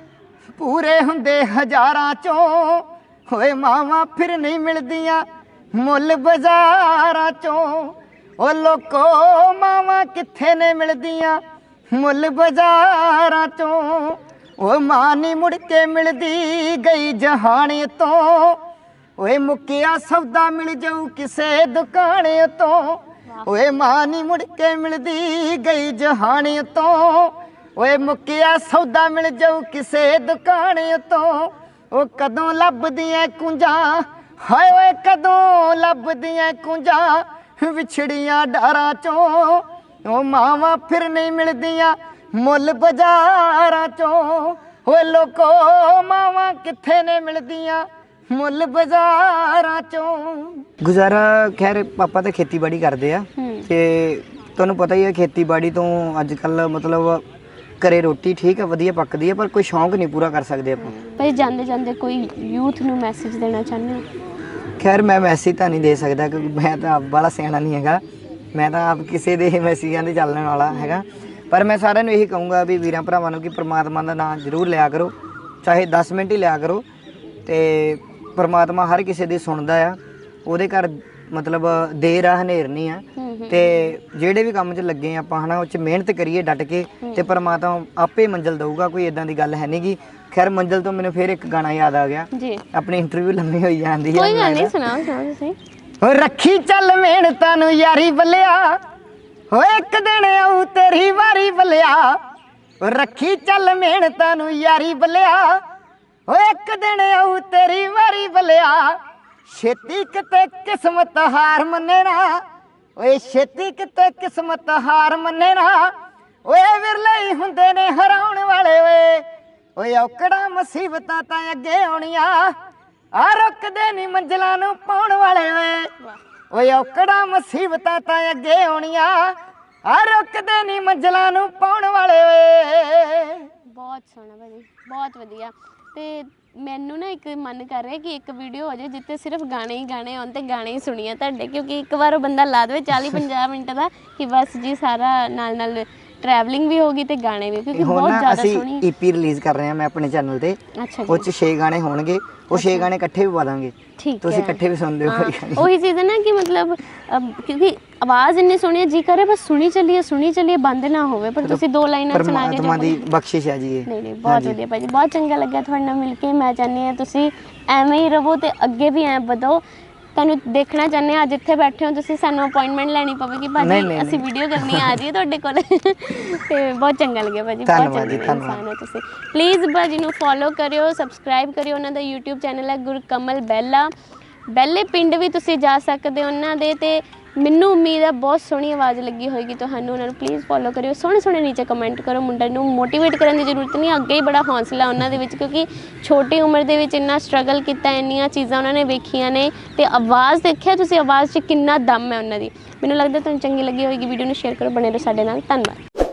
ਪੂਰੇ ਹੁੰਦੇ ਹਜ਼ਾਰਾਂ ਚੋਂ ਹੋਏ ਮਾਵਾਂ ਫਿਰ ਨਹੀਂ ਮਿਲਦੀਆਂ। ਮੁੱਲ ਬਾਜ਼ਾਰਾਂ ਚੋਂ। ਓ ਲੋਕੋ ਮਾਵਾਂ ਕਿੱਥੇ ਨੇ ਮਿਲਦੀਆਂ? ਮੁੱਲ ਬਾਜ਼ਾਰਾਂ ਚੋਂ। ਓ ਮਾਂ ਨਹੀਂ ਮੁੜ ਕੇ ਮਿਲਦੀ ਗਈ ਜਹਾਨ ਤੋਂ। ਓਏ ਮੁੱਕਿਆ ਸੌਦਾ ਮਿਲ ਜਾਊ ਕਿਸੇ ਦੁਕਾਨ ਤੋਂ। ਓਏ ਮਾਂ ਨਹੀਂ ਮੁੜ ਕੇ ਮਿਲਦੀ ਗਈ ਜਹਾਨ ਤੋਂ। ਓਏ ਮੁੱਕਿਆ ਸੌਦਾ ਮਿਲ ਜਾਊ ਕਿਸੇ ਦੁਕਾਨੇ ਤੋਂ। ਉਹ ਕਦੋਂ ਲੱਭਦੀਆਂ ਕੁੰਜਾਂ ਹਾਏ ਓਏ ਕਦੋਂ ਲੱਭਦੀਆਂ ਕੁੰਜਾਂ ਵਿਛੜੀਆਂ ਡਾਰਾਂ ਚੋਂ। ਉਹ ਮਾਵਾਂ ਫਿਰ ਨਹੀਂ ਮਿਲਦੀਆਂ ਮੁੱਲ ਬਾਜ਼ਾਰਾਂ ਚੋਂ। ਓਏ ਲੋਕੋ ਮਾਵਾਂ ਕਿੱਥੇ ਨੇ ਮਿਲਦੀਆਂ ਮੁੱਲ ਬਾਜ਼ਾਰਾਂ ਚੋਂ? ਗੁਜ਼ਾਰਾ ਖੈਰ ਪਾਪਾ ਤਾਂ ਖੇਤੀਬਾੜੀ ਕਰਦੇ ਆ। ਤੇ ਤੁਹਾਨੂੰ ਪਤਾ ਹੀ ਹੈ ਖੇਤੀਬਾੜੀ ਤੋਂ ਅੱਜ ਕੱਲ ਮਤਲਬ ਘਰੇ ਰੋਟੀ ਠੀਕ ਹੈ ਵਧੀਆ ਪੱਕਦੀ ਹੈ ਪਰ ਕੋਈ ਸ਼ੌਂਕ ਨਹੀਂ ਪੂਰਾ ਕਰ ਸਕਦੇ ਆਪਾਂ। ਭਾਈ ਜਾਂਦੇ ਜਾਂਦੇ ਕੋਈ ਯੂਥ ਨੂੰ ਮੈਸੇਜ ਦੇਣਾ ਚਾਹੁੰਦੇ ਹੋ? ਖੈਰ ਮੈਂ ਮੈਸੇਜ ਤਾਂ ਨਹੀਂ ਦੇ ਸਕਦਾ ਕਿਉਂਕਿ ਮੈਂ ਤਾਂ ਆਪ ਬਾਲਾ ਸਿਆਣਾ ਨਹੀਂ ਹੈਗਾ। ਮੈਂ ਤਾਂ ਆਪ ਕਿਸੇ ਦੇ ਮੈਸੇਜਾਂ ਤੇ ਚੱਲਣ ਵਾਲਾ ਹੈਗਾ। ਪਰ ਮੈਂ ਸਾਰਿਆਂ ਨੂੰ ਇਹੀ ਕਹੂੰਗਾ ਵੀ ਵੀਰਾਂ ਭਰਾਵਾਂ ਨੂੰ ਕਿ ਪ੍ਰਮਾਤਮਾ ਦਾ ਨਾਮ ਜ਼ਰੂਰ ਲਿਆ ਕਰੋ। ਚਾਹੇ 10 ਮਿੰਟ ਹੀ ਲਿਆ ਕਰੋ ਤੇ ਪ੍ਰਮਾਤਮਾ ਹਰ ਕਿਸੇ ਦੀ ਸੁਣਦਾ ਆ। ਉਹਦੇ ਘਰ ਮਤਲਬ ਦੇਰ ਆ ਹਨੇਰ ਨਹੀਂ ਆ। ਤੇ ਜਿਹੜੇ ਵੀ ਕੰਮ 'ਚ ਲੱਗੇ ਆਪਾਂ ਹਨਾ ਉਹ 'ਚ ਮਿਹਨਤ ਕਰੀਏ ਡਟ ਕੇ ਤੇ ਪ੍ਰਮਾਤਮਾ ਆਪੇ ਮੰਜ਼ਲ ਦਊਗਾ ਕੋਈ ਇਦਾਂ ਦੀ ਗੱਲ ਹੈ ਨਹੀਂਗੀ ਖੈਰ ਮੰਜ਼ਲ ਤੋਂ ਮੈਨੂੰ ਫੇਰ ਇੱਕ ਗਾਣਾ ਯਾਦ ਆ ਗਿਆ। ਜੀ। ਆਪਣੀ ਇੰਟਰਵਿਊ ਲੰਮੀ ਹੋਈ ਜਾਂਦੀ ਹੈ ਕੋਈ ਗੱਲ ਨਹੀਂ ਸੁਣਾਓ ਸੁਣਾਓ ਤੁਸੀਂ। ਓ ਰੱਖੀ ਚੱਲ ਮਿਹਨਤਾਂ ਨੂੰ ਯਾਰੀ ਬੱਲਿਆ। ਓ ਇੱਕ ਦਿਨ ਆਊ ਤੇਰੀ ਵਾਰੀ ਬੱਲਿਆ। ਓ ਰੱਖੀ ਚੱਲ ਮਿਹਨਤਾਂ ਨੂੰ ਯਾਰੀ ਬੱਲਿਆ। ਓ ਇੱਕ ਦਿਨ ਆਊ ਤੇਰੀ ਵਾਰੀ ਬੱਲਿਆ। ਛੇਤੀ ਕਿਤੇ ਕਿਸਮਤ ਹਾਰ ਮੰਨੇ ਨਾ ਓਏ ਛੇਤੀ ਕਿਤੇ ਕਿਸਮਤ ਹਾਰ ਮੰਨੇ ਨਾ ਓਏ ਵਿਰਲੇ ਹੁੰਦੇ ਨੇ ਹਰਾਉਣ ਵਾਲੇ ਓਏ। ਓਏ ਔਕੜਾ ਮੁਸੀਬਤਾਂ ਤਾਂ ਅੱਗੇ ਆਉਣੀਆਂ। ਆ ਰੁਕਦੇ ਨਹੀਂ ਮੰਜ਼ਲਾਂ ਨੂੰ ਪਾਉਣ ਵਾਲੇ ਓਏ ਓਏ ਔਕੜਾ ਮੁਸੀਬਤਾਂ ਤਾਂ ਅੱਗੇ ਆਉਣੀਆਂ। ਆ ਰੁਕਦੇ ਨਹੀਂ ਮੰਜ਼ਲਾਂ ਨੂੰ ਪਾਉਣ ਵਾਲੇ ਓਏ ਬਹੁਤ ਸੋਹਣਾ ਭਾਜੀ, ਬਹੁਤ ਵਧੀਆ। ਤੇ ਮੈਨੂੰ ਨਾ ਇੱਕ ਮਨ ਕਰ ਰਿਹਾ ਕਿ ਇੱਕ ਵੀਡੀਓ ਹੋ ਜਾਏ ਜਿੱਤੇ ਸਿਰਫ ਗਾਣੇ ਹੀ ਗਾਣੇ ਆਉਣ ਤੇ ਗਾਣੇ ਹੀ ਸੁਣੀਏ ਤੁਹਾਡੇ। ਕਿਉਂਕਿ ਇੱਕ ਵਾਰ ਉਹ ਬੰਦਾ ਲਾ ਦੇਵੇ 40 50 ਮਿੰਟ ਦਾ ਕਿ ਬਸ ਜੀ ਸਾਰਾ ਨਾਲ ਨਾਲ ਟਰੈਵਲਿੰਗ ਵੀ ਹੋਗੀ ਤੇ ਗਾਣੇ ਵੀ ਕਿਉਂਕਿ ਬਹੁਤ ਜ਼ਿਆਦਾ ਅਸੀਂ ਸੋਹਣੀ ਈਪੀ ਰਿਲੀਜ਼ ਕਰ ਰਹੇ ਹਾਂ ਮੈਂ ਆਪਣੇ ਚੈਨਲ ਤੇ। ਅੱਛਾ ਉਹ ਚ 6 ਗਾਣੇ ਹੋਣਗੇ ਉਹ 6 ਗਾਣੇ ਇਕੱਠੇ ਵੀ ਪਾ ਦਾਂਗੇ। ਠੀਕ ਤੁਸੀਂ ਇਕੱਠੇ ਵੀ ਸੁਣ ਲਿਓ ਕੋਈ ਗੱਲ। ਉਹੀ ਚੀਜ਼ ਹੈ ਨਾ ਕਿ ਮਤਲਬ ਕਿਉਂਕਿ ਆਵਾਜ਼ ਇੰਨੀ ਸੋਹਣੀ ਹੈ ਜੀ ਕਰੇ ਬਸ ਸੁਣੀ ਚੱਲੀਏ ਸੁਣੀ ਚੱਲੀਏ ਬੰਦ ਨਾ ਹੋਵੇ ਪਰ ਤੁਸੀਂ ਦੋ ਲਾਈਨਾਂ ਸੁਣਾ ਕੇ ਪਰਮਾਤਮਾ ਦੀ ਬਖਸ਼ਿਸ਼ ਹੈ ਜੀ ਇਹ। ਨਹੀਂ ਨਹੀਂ ਬਹੁਤ। ਵਧੀਆ ਭਾਜੀ ਬਹੁਤ ਚੰਗਾ ਲੱਗਿਆ ਤੁਹਾਡੇ ਨਾਲ ਮਿਲ ਕੇ। ਮੈਂ ਚਾਹੁੰਦੀ ਹਾਂ ਤੁਸੀਂ ਐਵੇਂ ਹੀ ਰਹੋ ਤੇ ਅੱਗੇ ਵੀ ਐਂ ਵਧੋ। ਤੁਹਾਨੂੰ ਦੇਖਣਾ ਚਾਹੁੰਦੇ ਹਾਂ ਅੱਜ ਇੱਥੇ ਬੈਠੇ ਹੋ ਤੁਸੀਂ ਸਾਨੂੰ ਅਪਾਇੰਟਮੈਂਟ ਲੈਣੀ ਪਵੇਗੀ। ਭਾਜੀ ਨਹੀਂ, ਅਸੀਂ ਵੀਡੀਓ ਕਰਨੀ ਆ ਜੀ ਤੁਹਾਡੇ ਕੋਲ। ਤੇ ਬਹੁਤ ਚੰਗਾ ਲੱਗਿਆ ਭਾਜੀ ਬਹੁਤ ਧੰਨਵਾਦ ਜੀ, ਚੰਗੇ ਧੰਨਵਾਦ। ਇਨਸਾਨ ਹੋ ਤੁਸੀਂ। ਪਲੀਜ਼ ਭਾਜੀ ਨੂੰ ਫੋਲੋ ਕਰਿਓ ਸਬਸਕ੍ਰਾਈਬ ਕਰਿਓ ਉਹਨਾਂ ਦਾ YouTube ਚੈਨਲ ਹੈ ਗੁਰਕਮਲ ਬੈਲਾ। ਬੈਲੇ ਪਿੰਡ ਵੀ ਤੁਸੀਂ ਜਾ ਸਕਦੇ ਹੋ ਉਹਨਾਂ ਦੇ ਤੇ ਮੈਨੂੰ ਉਮੀਦ ਹੈ ਬਹੁਤ ਸੋਹਣੀ ਆਵਾਜ਼ ਲੱਗੀ ਹੋਏਗੀ ਤੁਹਾਨੂੰ, ਉਹਨਾਂ ਨੂੰ ਪਲੀਜ਼ ਫੋਲੋ ਕਰਿਓ, ਸੋਹਣੇ ਸੋਹਣੇ ਨੀਚੇ ਕਮੈਂਟ ਕਰੋ, ਮੁੰਡੇ ਨੂੰ ਮੋਟੀਵੇਟ ਕਰਨ ਦੀ ਜ਼ਰੂਰਤ ਨਹੀਂ, ਅੱਗੇ ਹੀ ਬੜਾ ਹੌਸਲਾ ਉਹਨਾਂ ਦੇ ਵਿੱਚ, ਕਿਉਂਕਿ ਛੋਟੀ ਉਮਰ ਦੇ ਵਿੱਚ ਇੰਨਾ ਸਟਰਗਲ ਕੀਤਾ, ਇੰਨੀਆਂ ਚੀਜ਼ਾਂ ਉਹਨਾਂ ਨੇ ਵੇਖੀਆਂ ਨੇ, ਤੇ ਆਵਾਜ਼ ਦੇਖਿਆ ਤੁਸੀਂ, ਆਵਾਜ਼ 'ਚ ਕਿੰਨਾ ਦਮ ਹੈ ਉਹਨਾਂ ਦੀ। ਮੈਨੂੰ ਲੱਗਦਾ ਤੁਹਾਨੂੰ ਚੰਗੀ ਲੱਗੀ ਹੋਏਗੀ ਵੀਡੀਓ ਨੂੰ ਸ਼ੇਅਰ ਕਰੋ, ਬਣੇ ਰਹੋ ਸਾਡੇ ਨਾਲ, ਧੰਨਵਾਦ।